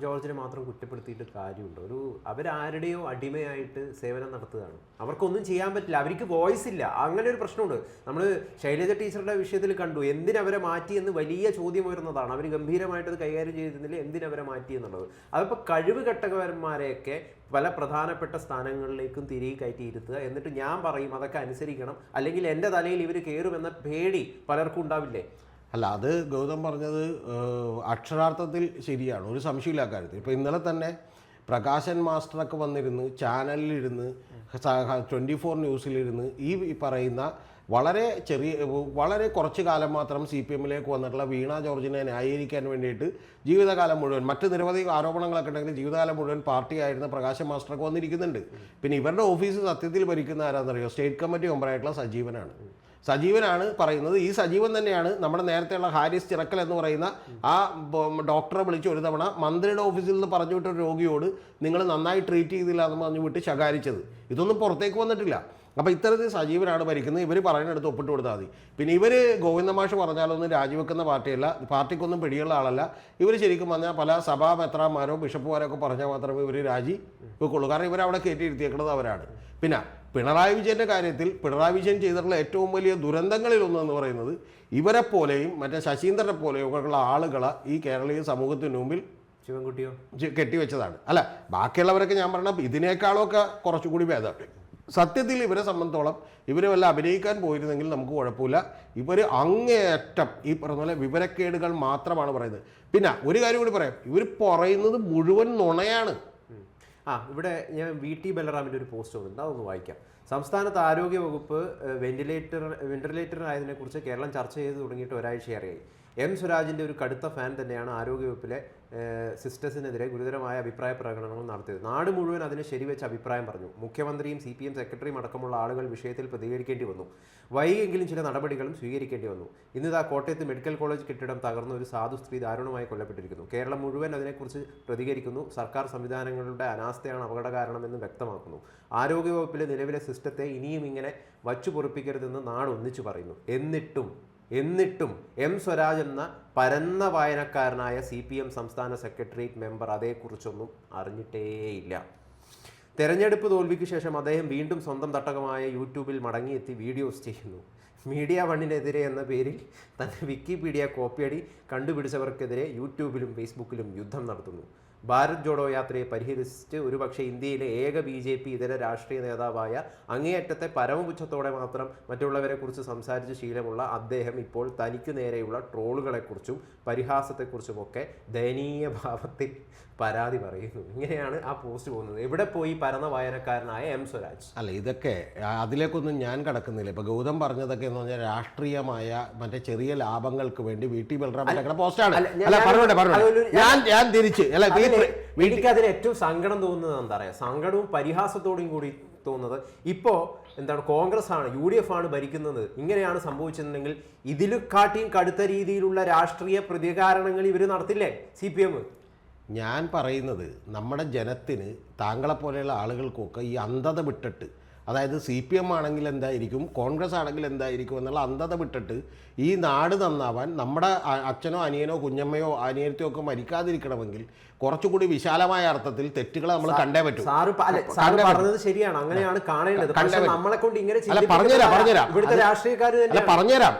A: ജോർജിനെ മാത്രം കുറ്റപ്പെടുത്തിയിട്ട് കാര്യമുണ്ട്? ഒരു അവരാരുടെയോ അടിമയായിട്ട് സേവനം നടത്തുകയാണ്? അവർക്കൊന്നും ചെയ്യാൻ പറ്റില്ല. അവർക്ക് വോയിസ് ഇല്ല. അങ്ങനെ ഒരു പ്രശ്നമുണ്ട്. നമ്മൾ ശൈലജ ടീച്ചറുടെ വിഷയത്തിൽ കണ്ടു. എന്തിനവരെ മാറ്റി എന്ന് വലിയ ചോദ്യം വരുന്നതാണ് അവർ ഗംഭീരമായിട്ട് അത് കൈകാര്യം ചെയ്തിരുന്നില്ല. എന്തിനവരെ മാറ്റി എന്നുള്ളത്. അതിപ്പോൾ കഴിവ് കെട്ടകന്മാരെയൊക്കെ പല പ്രധാനപ്പെട്ട സ്ഥാനങ്ങളിലേക്കും തിരികെ കയറ്റി ഇരുത്തുക. എന്നിട്ട് ഞാൻ പറയും അതൊക്കെ അനുസരിക്കണം. അല്ലെങ്കിൽ എന്റെ തലയിൽ ഇവർ കയറുമെന്ന പേടി പലർക്കും ഉണ്ടാവില്ലേ?
B: അല്ല അത് ഗൗതം പറഞ്ഞത് അക്ഷരാർത്ഥത്തിൽ ശരിയാണ്. ഒരു സംശയമില്ല കാര്യത്തിൽ. ഇപ്പോൾ ഇന്നലെ തന്നെ പ്രകാശൻ മാസ്റ്ററൊക്കെ വന്നിരുന്ന് ചാനലിലിരുന്ന് ട്വന്റി ഫോർ ന്യൂസിലിരുന്ന് ഈ പറയുന്ന വളരെ ചെറിയ വളരെ കുറച്ച് കാലം മാത്രം സി പി എമ്മിലേക്ക് വന്നിട്ടുള്ള വീണ ജോർജിനെ ന്യായീകരിക്കാൻ വേണ്ടിയിട്ട് ജീവിതകാലം മുഴുവൻ മറ്റ് നിരവധി ആരോപണങ്ങളൊക്കെ ഉണ്ടെങ്കിൽ ജീവിതകാലം മുഴുവൻ പാർട്ടിയായിരുന്ന പ്രകാശ് മാസ്റ്ററൊക്കെ വന്നിരിക്കുന്നുണ്ട്. പിന്നെ ഇവരുടെ ഓഫീസ് സത്യത്തിൽ ഭരിക്കുന്ന ആരാണെന്നറിയോ സ്റ്റേറ്റ് കമ്മിറ്റി മെമ്പറായിട്ടുള്ള സജീവനാണ്. സജീവനാണ് പറയുന്നത് ഈ സജീവൻ തന്നെയാണ് നമ്മുടെ നേരത്തെയുള്ള ഹാരിസ് ചിറക്കൽ എന്ന് പറയുന്ന ആ ഡോക്ടറെ വിളിച്ച് ഒരു തവണ മന്ത്രിയുടെ ഓഫീസിൽ നിന്ന് പറഞ്ഞു വിട്ട രോഗിയോട് നിങ്ങൾ നന്നായി ട്രീറ്റ് ചെയ്തില്ല എന്ന് പറഞ്ഞു വിട്ട് ശകാരിച്ചത്. ഇതൊന്നും പുറത്തേക്ക് വന്നിട്ടില്ല. അപ്പോൾ ഇത്തരത്തിൽ സജീവനാണ് ഭരിക്കുന്നത്. ഇവർ പറയുന്നിടത്ത് ഒപ്പിട്ട് കൊടുത്താൽ മതി. പിന്നെ ഇവർ ഗോവിന്ദമാഷ് പറഞ്ഞാലൊന്നും രാജിവെക്കുന്ന പാർട്ടിയല്ല. പാർട്ടിക്കൊന്നും പിടിയുള്ള ആളല്ല. ഇവർ ശരിക്കും പറഞ്ഞാൽ പല സഭാ മെത്രാന്മാരോ ബിഷപ്പുമാരോ ഒക്കെ പറഞ്ഞാൽ മാത്രമേ ഇവർ രാജി വെക്കുള്ളൂ. കാരണം ഇവരവിടെ കയറ്റിയിരുത്തിയേക്കുന്നത് അവരാണ്. പിന്നെ പിണറായി വിജയന്റെ കാര്യത്തിൽ പിണറായി വിജയൻ ചെയ്തിട്ടുള്ള ഏറ്റവും വലിയ ദുരന്തങ്ങളിലൊന്നെന്ന് പറയുന്നത് ഇവരെ പോലെയും മറ്റേ ശശീന്ദ്രനെ പോലെയും ഒക്കെയുള്ള ആളുകൾ ആളുകളെ ഈ കേരളീയ സമൂഹത്തിന് മുമ്പിൽ
A: ശിവൻകുട്ടിയോ?
B: കെട്ടിവെച്ചതാണ്. അല്ല ബാക്കിയുള്ളവരൊക്കെ ഞാൻ പറഞ്ഞ ഇതിനേക്കാളൊക്കെ കുറച്ചുകൂടി ഭേദമാണ് സത്യത്തിൽ ഇവരെ സംബന്ധിച്ചോളം ഇവർ വല്ല അഭിനയിക്കാൻ പോയിരുന്നെങ്കിൽ നമുക്ക് കുഴപ്പമില്ല. ഇവർ അങ്ങേയറ്റം ഈ പറഞ്ഞ പോലെ വിവരക്കേടുകൾ മാത്രമാണ് പറയുന്നത്. പിന്നെ ഒരു കാര്യം കൂടി പറയാം. ഇവർ പറയുന്നത് മുഴുവൻ നുണയാണ്.
A: ആ ഇവിടെ ഞാൻ വി ടി ബലറാമിന്റെ ഒരു പോസ്റ്റ് വന്നിട്ടുണ്ട്. അതൊന്ന് വായിക്കാം. സംസ്ഥാനത്ത് ആരോഗ്യ വകുപ്പ് വെന്റിലേറ്റർ ആയതിനെക്കുറിച്ച് കേരളം ചർച്ച ചെയ്ത് തുടങ്ങിയിട്ട് ഒരാഴ്ചയേറെയായി. എം സ്വരാജിന്റെ ഒരു കടുത്ത ഫാൻ തന്നെയാണ് ആരോഗ്യവകുപ്പിലെ സിസ്റ്റേഴ്സിനെതിരെ ഗുരുതരമായ അഭിപ്രായ പ്രകടനങ്ങൾ നടത്തിയത്. നാട് മുഴുവൻ അതിന് ശരിവെച്ച് അഭിപ്രായം പറഞ്ഞു. മുഖ്യമന്ത്രിയും സി പി എം സെക്രട്ടറിയും അടക്കമുള്ള ആളുകൾ വിഷയത്തിൽ പ്രതികരിക്കേണ്ടി വന്നു. വൈകിയെങ്കിലും ചില നടപടികളും സ്വീകരിക്കേണ്ടി വന്നു. ഇന്നിതാ കോട്ടയത്ത് മെഡിക്കൽ കോളേജ് കെട്ടിടം തകർന്ന ഒരു സാധു സ്ത്രീ ദാരുണമായി കൊല്ലപ്പെട്ടിരിക്കുന്നു. കേരളം മുഴുവൻ അതിനെക്കുറിച്ച് പ്രതികരിക്കുന്നു. സർക്കാർ സംവിധാനങ്ങളുടെ അനാസ്ഥയാണ് അപകട കാരണമെന്ന് വ്യക്തമാക്കുന്നു. ആരോഗ്യവകുപ്പിലെ നിലവിലെ സിസ്റ്റത്തെ ഇനിയും ഇങ്ങനെ വച്ചു പൊറിപ്പിക്കരുതെന്ന് നാട് ഒന്നിച്ചു പറയുന്നു. എന്നിട്ടും എന്നിട്ടും എം സ്വരാജ് എന്ന പരന്ന വായനക്കാരനായ സി പി എം സംസ്ഥാന സെക്രട്ടേറിയറ്റ് മെമ്പർ അതേക്കുറിച്ചൊന്നും അറിഞ്ഞിട്ടേയില്ല. തെരഞ്ഞെടുപ്പ് തോൽവിക്ക് ശേഷം അദ്ദേഹം വീണ്ടും സ്വന്തം തട്ടകമായ യൂട്യൂബിൽ മടങ്ങിയെത്തി വീഡിയോസ് ചെയ്യുന്നു. മീഡിയ വണ്ണിനെതിരെ എന്ന പേരിൽ തന്റെ വിക്കിപീഡിയ കോപ്പിയടി കണ്ടുപിടിച്ചവർക്കെതിരെ യൂട്യൂബിലും ഫേസ്ബുക്കിലും യുദ്ധം നടത്തുന്നു. ഭാരത് ജോഡോ യാത്രയെ പരിഹരിച്ച് ഒരുപക്ഷെ ഇന്ത്യയിലെ ഏക ബി ജെ പി ഇതര രാഷ്ട്രീയ നേതാവായ അങ്ങേയറ്റത്തെ പരമപുച്ഛത്തോടെ മാത്രം മറ്റുള്ളവരെക്കുറിച്ച് സംസാരിച്ച് ശീലമുള്ള അദ്ദേഹം ഇപ്പോൾ തനിക്ക് നേരെയുള്ള ട്രോളുകളെക്കുറിച്ചും പരിഹാസത്തെക്കുറിച്ചുമൊക്കെ ദയനീയ ഭാവത്തിൽ പരാതി പറയുന്നു. ഇങ്ങനെയാണ് ആ പോസ്റ്റ് പോകുന്നത്. എവിടെ പോയി പരന്ന വായനക്കാരനായ എം സ്വരാജ്?
B: അല്ല ഇതൊക്കെ അതിലേക്കൊന്നും ഞാൻ കടക്കുന്നില്ല. ഇപ്പൊ ഗൗതം പറഞ്ഞതൊക്കെ എന്ന് പറഞ്ഞാൽ രാഷ്ട്രീയമായ മറ്റേ ചെറിയ ലാഭങ്ങൾക്ക് വേണ്ടി വീട്ടിൽ പോസ്റ്റാണ്
A: അല്ല, ഞാൻ- ഞാൻ-
B: പറഞ്ഞോട്ടെ പറഞ്ഞോട്ടെ ഞാൻ ഞാൻ തിരിച്ച്. അല്ല
A: എനിക്ക് അതിന് ഏറ്റവും സങ്കടം തോന്നുന്നത് എന്താ പറയാ? സങ്കടവും പരിഹാസത്തോടും കൂടി തോന്നുന്നത് ഇപ്പോ എന്താണ് കോൺഗ്രസ് ആണ് യു ഡി എഫ് ആണ് ഭരിക്കുന്നത്. ഇങ്ങനെയാണ് സംഭവിച്ചിട്ടുണ്ടെങ്കിൽ ഇതിലും കാട്ടിയും കടുത്ത രീതിയിലുള്ള രാഷ്ട്രീയ പ്രതികാരണങ്ങൾ ഇവർ നടത്തില്ലേ? C P M.
B: ഞാൻ പറയുന്നത് നമ്മുടെ ജനത്തിന് താങ്കളെ പോലെയുള്ള ആളുകൾക്കൊക്കെ ഈ അന്ധത വിട്ടിട്ട് അതായത് സി പി എം ആണെങ്കിൽ എന്തായിരിക്കും കോൺഗ്രസ് ആണെങ്കിൽ എന്തായിരിക്കും എന്നുള്ള അന്ധത വിട്ടിട്ട് ഈ നാട് നന്നാവാൻ നമ്മുടെ അച്ഛനോ അനിയനോ കുഞ്ഞമ്മയോ അനിയനത്തെയോ ഒക്കെ മരിക്കാതിരിക്കണമെങ്കിൽ കുറച്ചുകൂടി വിശാലമായ അർത്ഥത്തിൽ തെറ്റുകളെ നമ്മൾ കണ്ടേ പറ്റും.
A: പറഞ്ഞത് ശരിയാണ്. അങ്ങനെയാണ് കാണേണ്ടത്. നമ്മളെ കൊണ്ട് ഇങ്ങനെ
B: പറഞ്ഞുതരാം പറഞ്ഞുതരാം.
A: ഇവിടുത്തെ രാഷ്ട്രീയക്കാർ
B: അല്ല
A: തന്നെ
B: പറഞ്ഞുതരാം.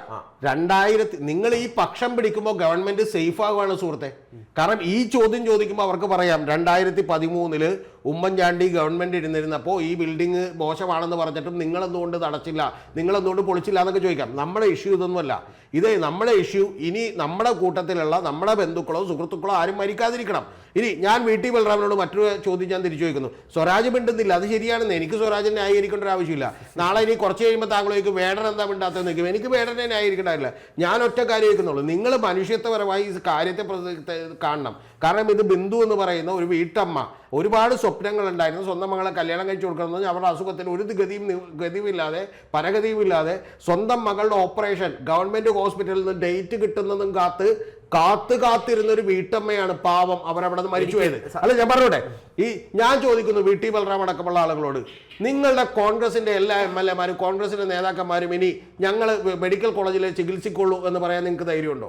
B: രണ്ടായിരത്തി നിങ്ങൾ ഈ പക്ഷം പിടിക്കുമ്പോൾ ഗവൺമെന്റ് സേഫ് ആകുവാണ് സുഹൃത്തെ കാരണം ഈ ചോദ്യം ചോദിക്കുമ്പോൾ അവർക്ക് പറയാം രണ്ടായിരത്തി പതിമൂന്നിൽ ഉമ്മൻചാണ്ടി ഗവൺമെന്റ് ഇരുന്നിരുന്നപ്പോൾ ഈ ബിൽഡിംഗ് മോശമാണെന്ന് പറഞ്ഞിട്ടും നിങ്ങളെന്തുകൊണ്ട് തടച്ചില്ല നിങ്ങൾ എന്തുകൊണ്ട് പൊളിച്ചില്ല എന്നൊക്കെ ചോദിക്കാം. നമ്മുടെ ഇഷ്യൂ ഇതൊന്നുമല്ല. ഇത് നമ്മുടെ ഇഷ്യൂ ഇനി നമ്മുടെ കൂട്ടത്തിലുള്ള നമ്മുടെ ബന്ധുക്കളോ സുഹൃത്തുക്കളോ ആരും മരിക്കാതിരിക്കണം. ഇനി ഞാൻ വി ടി ബലറാമിനോട് മറ്റൊരു ചോദ്യം ഞാൻ തിരിച്ചു ചോദിക്കുന്നു. സ്വരാജ് മിണ്ടുന്നില്ല അത് ശരിയാണെന്ന് എനിക്ക് സ്വരാജിനെ ന്യായീകരിക്കേണ്ട ഒരു ആവശ്യമില്ല. നാളെ ഇനി കുറച്ച് കഴിയുമ്പോൾ താങ്കൾ ചോദിക്കും വേടൻ എന്താ മിണ്ടാത്തതെന്ന് നിൽക്കും എനിക്ക് വേടനെ ന്യായീകരിക്കേണ്ടതില്ല ഞാൻ ഒറ്റ കാര്യം വയ്ക്കുന്നുള്ളൂ നിങ്ങൾ മനുഷ്യത്വപരമായി ഈ കാര്യത്തെ കാണണം. കാരണം ഇത് ബിന്ദു എന്ന് പറയുന്ന ഒരു വീട്ടമ്മ. ഒരുപാട് സ്വപ്നങ്ങൾ ഉണ്ടായിരുന്നു. സ്വന്തം മകളെ കല്യാണം കഴിച്ചു കൊടുക്കണമെന്ന് അവരുടെ അസുഖത്തിൽ ഒരു ഗതിയും ഗതിയുമില്ലാതെ പരഗതിയുമില്ലാതെ സ്വന്തം മകളുടെ ഓപ്പറേഷൻ ഗവൺമെന്റ് ഹോസ്പിറ്റലിൽ നിന്ന് ഡേറ്റ് കിട്ടുന്നതും കാത്ത് കാത്ത് കാത്തിരുന്ന ഒരു വീട്ടമ്മയാണ് പാവം. അവരവിടെ നിന്ന് മരിച്ചു പോയത്. അല്ല ഞാൻ പറഞ്ഞോട്ടെ? ഈ ഞാൻ ചോദിക്കുന്നു വി ടി ബലറാം അടക്കമുള്ള ആളുകളോട് നിങ്ങളുടെ കോൺഗ്രസിന്റെ എല്ലാ എം എൽ എമാരും കോൺഗ്രസിന്റെ നേതാക്കന്മാരും ഇനി ഞങ്ങൾ മെഡിക്കൽ കോളേജിൽ ചികിത്സിക്കുള്ളൂ എന്ന് പറയാൻ നിങ്ങൾക്ക് ധൈര്യമുണ്ടോ?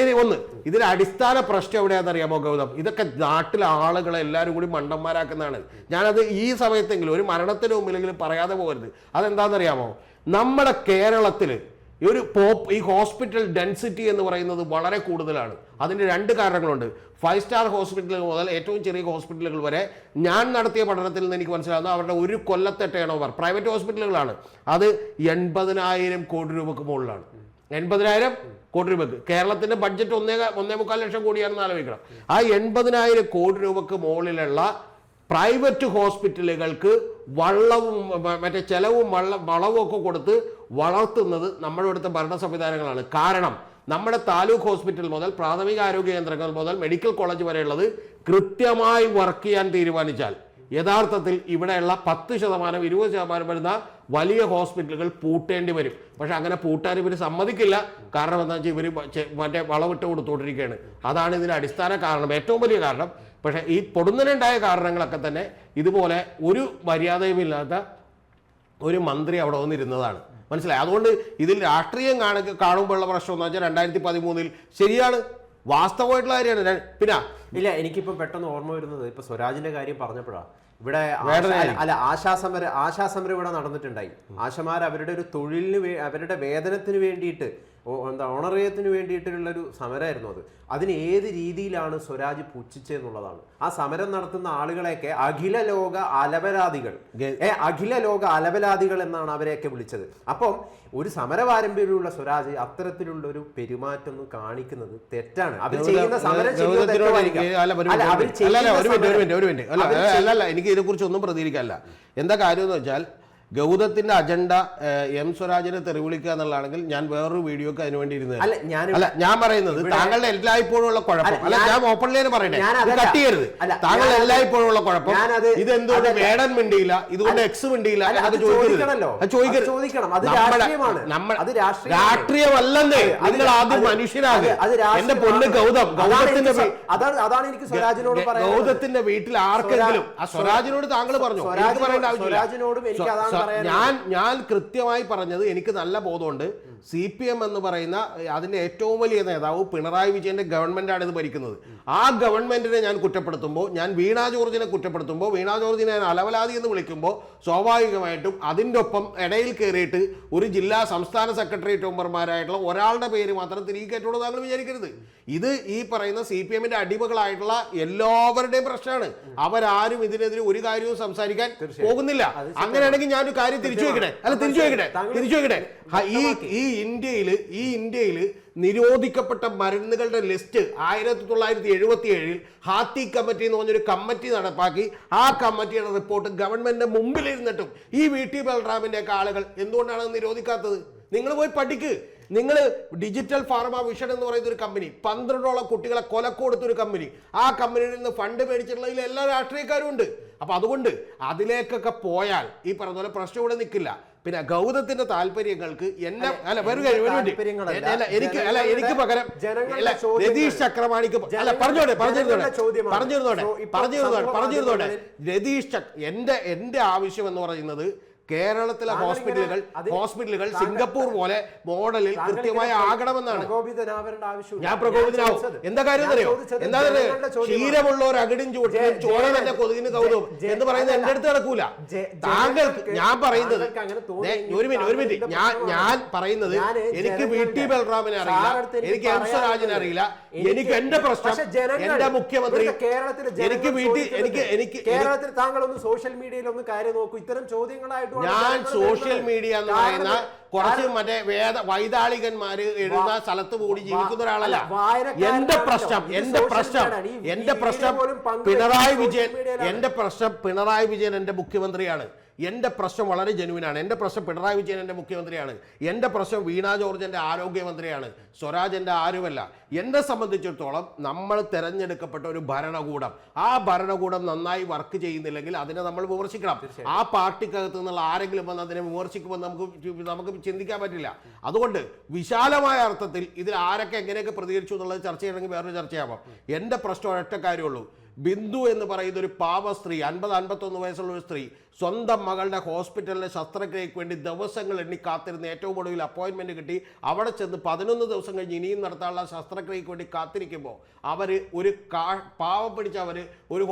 B: ഇനി ഒന്ന്. ഇതിന്റെ അടിസ്ഥാന പ്രശ്നം എവിടെയാണെന്നറിയാമോ ഗൗതം? ഇതൊക്കെ നാട്ടിലെ ആളുകളെ എല്ലാവരും കൂടി മണ്ടന്മാരാക്കുന്നതാണ്. ഞാനത് ഈ സമയത്തെങ്കിലും ഒരു മരണത്തിന് മുമ്പിലെങ്കിലും പറയാതെ പോകരുത്. അതെന്താണെന്നറിയാമോ? നമ്മുടെ കേരളത്തിൽ ഈ ഒരു പോപ്പ് ഈ ഹോസ്പിറ്റൽ ഡെൻസിറ്റി എന്ന് പറയുന്നത് വളരെ കൂടുതലാണ്. അതിന് രണ്ട് കാരണങ്ങളുണ്ട്. ഫൈവ് സ്റ്റാർ ഹോസ്പിറ്റലുകൾ മുതൽ ഏറ്റവും ചെറിയ ഹോസ്പിറ്റലുകൾ വരെ ഞാൻ നടത്തിയ പഠനത്തിൽ നിന്ന് എനിക്ക് മനസ്സിലാകുന്നത് അവരുടെ ഒരു കൊല്ലത്തെ ടേൺ ഓവർ പ്രൈവറ്റ് ഹോസ്പിറ്റലുകളാണ് അത് എൺപതിനായിരം കോടി രൂപക്ക് മുകളിലാണ്. എൺപതിനായിരം കോടി രൂപക്ക്. കേരളത്തിന്റെ ബഡ്ജറ്റ് ഒന്നേ ഒന്നേ മുക്കാൽ ലക്ഷം കോടിയാണെന്ന് ആലോചിക്കണം. ആ എൺപതിനായിരം കോടി രൂപക്ക് മുകളിലുള്ള പ്രൈവറ്റ് ഹോസ്പിറ്റലുകൾക്ക് വള്ളവും മറ്റേ ചെലവും വള്ള വളവും ഒക്കെ കൊടുത്ത് വളർത്തുന്നത് നമ്മുടെ ഇവിടുത്തെ ഭരണ സംവിധാനങ്ങളാണ് കാരണം നമ്മുടെ താലൂക്ക് ഹോസ്പിറ്റൽ മുതൽ പ്രാഥമിക ആരോഗ്യ കേന്ദ്രങ്ങൾ മുതൽ മെഡിക്കൽ കോളേജ് വരെയുള്ളത് കൃത്യമായി വർക്ക് ചെയ്യാൻ തീരുമാനിച്ചാൽ യഥാർത്ഥത്തിൽ ഇവിടെയുള്ള പത്ത് ശതമാനം ഇരുപത് ശതമാനം വരുന്ന വലിയ ഹോസ്പിറ്റലുകൾ പൂട്ടേണ്ടി വരും. പക്ഷെ അങ്ങനെ പൂട്ടാൻ ഇവർ സമ്മതിക്കില്ല. കാരണം എന്താ വെച്ചാൽ ഇവർ മറ്റേ വളവിട്ട് കൊടുത്തോണ്ടിരിക്കുകയാണ് അതാണ് ഇതിന്റെ അടിസ്ഥാന കാരണം ഏറ്റവും വലിയ കാരണം. പക്ഷേ ഈ പൊടുന്നനുണ്ടായ കാരണങ്ങളൊക്കെ തന്നെ ഇതുപോലെ ഒരു മര്യാദയുമില്ലാത്ത ഒരു മന്ത്രി അവിടെ വന്നിരുന്നതാണ്. മനസ്സിലായി? അതുകൊണ്ട് ഇതിൽ രാഷ്ട്രീയം കാണ കാണുമ്പോഴുള്ള പ്രശ്നം എന്ന് വെച്ചാൽ രണ്ടായിരത്തി പതിമൂന്നിൽ ശരിയാണ്. വാസ്തവമായിട്ടുള്ള കാര്യമാണ്. പിന്നെ.
A: ഇല്ല എനിക്കിപ്പോ പെട്ടെന്ന് ഓർമ്മ വരുന്നത് ഇപ്പൊ സ്വരാജിന്റെ കാര്യം പറഞ്ഞപ്പോഴാണ് ഇവിടെ അല്ല ആശാസമര ആശാസമരം ഇവിടെ നടന്നിട്ടുണ്ടായി. ആശമാർ അവരുടെ ഒരു തൊഴിലിന് അവരുടെ വേതനത്തിന് വേണ്ടിയിട്ട് എന്താ ഓണറേയത്തിന് വേണ്ടിയിട്ടുള്ള ഒരു സമരമായിരുന്നു അത്. അതിന് ഏത് രീതിയിലാണ് സ്വരാജ് പുച്ഛിച്ചെന്നുള്ളതാണ് ആ സമരം നടത്തുന്ന ആളുകളെയൊക്കെ അഖില ലോക അലപരാധികൾ ഏ അഖില ലോക അലപരാധികൾ എന്നാണ് അവരെയൊക്കെ വിളിച്ചത്. അപ്പം ഒരു സമര പാരമ്പര്യമുള്ള സ്വരാജ് അത്തരത്തിലുള്ള ഒരു പെരുമാറ്റം ഒന്നും കാണിക്കുന്നത് തെറ്റാണ് അവർ ചെയ്യുന്ന സമരം
B: എനിക്ക് ഇതിനെക്കുറിച്ച് ഒന്നും പ്രതികരിക്കാനല്ല. എന്താ കാര്യം എന്ന് വെച്ചാൽ ഗൗതത്തിന്റെ അജണ്ട എം സ്വരാജിനെ തെറിവിളിക്കുക എന്നുള്ളതാണെങ്കിൽ ഞാൻ വേറൊരു വീഡിയോക്ക് അതിന് വേണ്ടി ഇരുന്നത്
A: അല്ല, ഞാൻ-
B: അല്ല ഞാൻ പറയുന്നത് താങ്കളുടെ എല്ലായ്പ്പോഴും ഉള്ള കുഴപ്പം
A: അല്ല, ഞാൻ-
B: ഓപ്പൺലൈന് പറയട്ടെ. കട്ട് ചെയ്യരുത് താങ്കൾ എല്ലായ്പ്പോഴും ഉള്ള കുഴപ്പം ഇത് എന്തുകൊണ്ട്. വേടൻ മിണ്ടിയില്ല ഇതുകൊണ്ട് എക്സ് മിണ്ടിയില്ല
A: അത്. ചോദിക്കണല്ലോ. ചോദിക്കണം. അത്
B: നമ്മുടെ-
A: രാഷ്ട്രീയമാണ്.
B: നമ്മൾ
A: അത് രാഷ്ട്രീയമാണ്.
B: രാഷ്ട്രീയമല്ലെന്നേ നിങ്ങൾ ആദ്യം
A: അത്
B: എന്റെ പൊന്ന് ഗൗതം ഗൗതത്തിന്റെ
A: അതാണ് അതാണ് എനിക്ക് സ്വരാജിനോട്
B: ഗൗതത്തിന്റെ വീട്ടിൽ ആർക്കെങ്കിലും ആ
A: സ്വരാ-
B: സ്വരാജിനോട് താങ്കൾ പറഞ്ഞു
A: സ്വരാജിനോട്- എനിക്ക് അതാണ്.
B: ഞാൻ ഞാൻ കൃത്യമായി പറഞ്ഞത് എനിക്ക് നല്ല ബോധമുണ്ട്. സി പി എം എന്ന് പറയുന്ന അതിന്റെ ഏറ്റവും വലിയ നേതാവ് പിണറായി വിജയന്റെ ഗവൺമെന്റാണ് ഇത് ഭരിക്കുന്നത്. ആ ഗവൺമെന്റിനെ ഞാൻ കുറ്റപ്പെടുത്തുമ്പോൾ ഞാൻ വീണാ ജോർജിനെ കുറ്റപ്പെടുത്തുമ്പോൾ വീണാ ജോർജിനെ ഞാൻ അലവലാതി എന്ന് വിളിക്കുമ്പോൾ സ്വാഭാവികമായിട്ടും അതിന്റെ ഒപ്പം ഇടയിൽ കയറിയിട്ട് ഒരു ജില്ലാ സംസ്ഥാന സെക്രട്ടേറിയറ്റ് മെമ്പർമാരായിട്ടുള്ള ഒരാളുടെ പേര് മാത്രം തിരികെ കയറ്റുള്ളൂ താങ്കൾ വിചാരിക്കരുത്. ഇത് ഈ പറയുന്ന സി പി എമ്മിന്റെ അടിമകളായിട്ടുള്ള എല്ലാവരുടെയും പ്രശ്നമാണ്. അവരാരും ഇതിനെതിരെ ഒരു കാര്യവും സംസാരിക്കാൻ പോകുന്നില്ല. അങ്ങനെയാണെങ്കിൽ ഞാൻ ഒരു കാര്യം തിരിച്ചു വയ്ക്കട്ടെ അല്ല തിരിച്ചു
A: വയ്ക്കട്ടെ
B: തിരിച്ചു വയ്ക്കട്ടെ ഈ ഈ ഇന്ത്യയിൽ ഈ ഇന്ത്യയിൽ നിരോധിക്കപ്പെട്ട മരുന്നുകളുടെ ലിസ്റ്റ് ആയിരത്തി തൊള്ളായിരത്തി എഴുപത്തി ഏഴിൽ ഹാത്തി കമ്മിറ്റി എന്ന് പറഞ്ഞൊരു കമ്മിറ്റി നടപ്പാക്കി. ആ കമ്മിറ്റിയുടെ റിപ്പോർട്ട് ഗവൺമെന്റിന്റെ മുമ്പിലിരുന്നിട്ടും ഈ വി ടി ബൽറാമിന്റെയൊക്കെ ആളുകൾ എന്തുകൊണ്ടാണ് നിരോധിക്കാത്തത്? നിങ്ങൾ പോയി പഠിക്ക്. നിങ്ങൾ ഡിജിറ്റൽ ഫാർമ വിഷൻ എന്ന് പറയുന്ന ഒരു കമ്പനി പന്ത്രണ്ടോളം കുട്ടികളെ കൊലക്കൊടുത്തൊരു കമ്പനി. ആ കമ്പനിയിൽ നിന്ന് ഫണ്ട് മേടിച്ചിട്ടുള്ളതിൽ എല്ലാ രാഷ്ട്രീയക്കാരും ഉണ്ട്. അപ്പൊ അതുകൊണ്ട് അതിലേക്കൊക്കെ പോയാൽ ഈ പറഞ്ഞ പോലെ പ്രശ്നം ഇവിടെ നിൽക്കില്ല. പിന്നെ ഗൗതത്തിന്റെ താല്പര്യങ്ങൾക്ക് എന്നെ അല്ല. അല്ല എനിക്ക് അല്ല എനിക്ക് പകരം രതീഷ് ചക്രവാണിക്ക് അല്ല പറഞ്ഞോട്ടെ പറഞ്ഞിരുന്നോടെ
A: പറഞ്ഞിരുന്നോടെ
B: പറഞ്ഞിരുന്നോടെ
A: മാധ്യമങ്ങളിൽ-
B: രതീഷ് ചക് എന്റെ എന്റെ ആവശ്യം എന്ന് പറയുന്നത് കേരളത്തിലെ ഹോസ്പിറ്റലുകൾ ഹോസ്പിറ്റലുകൾ സിംഗപ്പൂർ പോലെ മോഡലിൽ കൃത്യമായി ആകണമെന്നാണ് ഞാൻ പ്രകോപിതനാവും. എന്താ കാര്യം അറിയോ? എന്താ
A: ക്ഷീരമുള്ള
B: ഒരു അകിടും ചൂട്
A: ജെ-
B: ചോര തന്നെ കൊതുകിന് കൗതുകം എന്ന് പറയുന്നത്. എന്റെ അടുത്ത് നടക്കൂല.
A: താങ്കൾ
B: ഞാൻ പറയുന്നത് ഒരു മിനിറ്റ് ഒരു മിനിറ്റ്. ഞാൻ ഞാൻ പറയുന്നത് എനിക്ക് വി ടി ബൽറാമിനെ അറിയില്ല.
A: എനിക്ക്
B: എം സ്വരാജിനെ അറിയില്ല.
A: എനിക്ക്
B: എന്റെ പ്രശ്നം എന്റെ മുഖ്യമന്ത്രി
A: കേരളത്തിൽ
B: എനിക്ക് വീട്ടിൽ എനിക്ക് എനിക്ക്
A: കേരളത്തിൽ താങ്കൾ ഒന്ന് സോഷ്യൽ മീഡിയയിൽ ഒന്ന് കാര്യം നോക്കൂ. ഇത്തരം ചോദ്യങ്ങളായിട്ട്
B: ഞാൻ സോഷ്യൽ മീഡിയ എന്ന് പറയുന്ന കുറച്ച് മറ്റേ വേദ വൈതാളികന്മാര് എഴുതുന്ന സ്ഥലത്ത് കൂടി ജീവിക്കുന്ന ഒരാളല്ല. എന്റെ പ്രശ്നം എന്റെ പ്രശ്നം എന്റെ പ്രശ്നം പിണറായി വിജയൻ. എന്റെ പ്രശ്നം പിണറായി വിജയൻ എന്റെ മുഖ്യമന്ത്രിയാണ്. എന്റെ പ്രശ്നം വളരെ ജനുവിനാണ് എന്റെ പ്രശ്നം പിണറായി വിജയൻ എന്റെ മുഖ്യമന്ത്രിയാണ്. എന്റെ പ്രശ്നം വീണ ജോർജ് എന്റെ ആരോഗ്യമന്ത്രിയാണ്. സ്വരാജ് എന്റെ ആരുമല്ല. എന്നെ സംബന്ധിച്ചിടത്തോളം നമ്മൾ തിരഞ്ഞെടുക്കപ്പെട്ട ഒരു ഭരണകൂടം. ആ ഭരണകൂടം നന്നായി വർക്ക് ചെയ്യുന്നില്ലെങ്കിൽ അതിനെ നമ്മൾ വിമർശിക്കണം. ആ പാർട്ടിക്കകത്ത് നിന്നുള്ള ആരെങ്കിലും വന്ന് അതിനെ വിമർശിക്കുമെന്ന് നമുക്ക് നമുക്ക് ചിന്തിക്കാൻ പറ്റില്ല. അതുകൊണ്ട് വിശാലമായ അർത്ഥത്തിൽ ഇതിൽ ആരൊക്കെ എങ്ങനെയൊക്കെ പ്രതികരിച്ചു എന്നുള്ളത് ചർച്ച ചെയ്യണമെങ്കിൽ വേറൊരു ചർച്ചയാവാം. എന്റെ പ്രശ്നം ഒരൊറ്റ കാര്യമുള്ളൂ. ബിന്ദു എന്ന് പറയുന്ന ഒരു പാവ സ്ത്രീ അൻപത് അൻപത്തൊന്ന് വയസ്സുള്ള ഒരു സ്ത്രീ സ്വന്തം മകളുടെ ഹോസ്പിറ്റലിലെ ശസ്ത്രക്രിയയ്ക്ക് വേണ്ടി ദിവസങ്ങൾ എണ്ണി കാത്തിരുന്ന് ഏറ്റവും ഒടുവിൽ അപ്പോയിൻമെന്റ് കിട്ടി. അവിടെ ചെന്ന് പതിനൊന്ന് ദിവസം കഴിഞ്ഞ് ഇനിയും നടത്താനുള്ള ശസ്ത്രക്രിയയ്ക്ക് വേണ്ടി കാത്തിരിക്കുമ്പോൾ അവർ ഒരു കാ പാവം പിടിച്ച അവർ ഒരു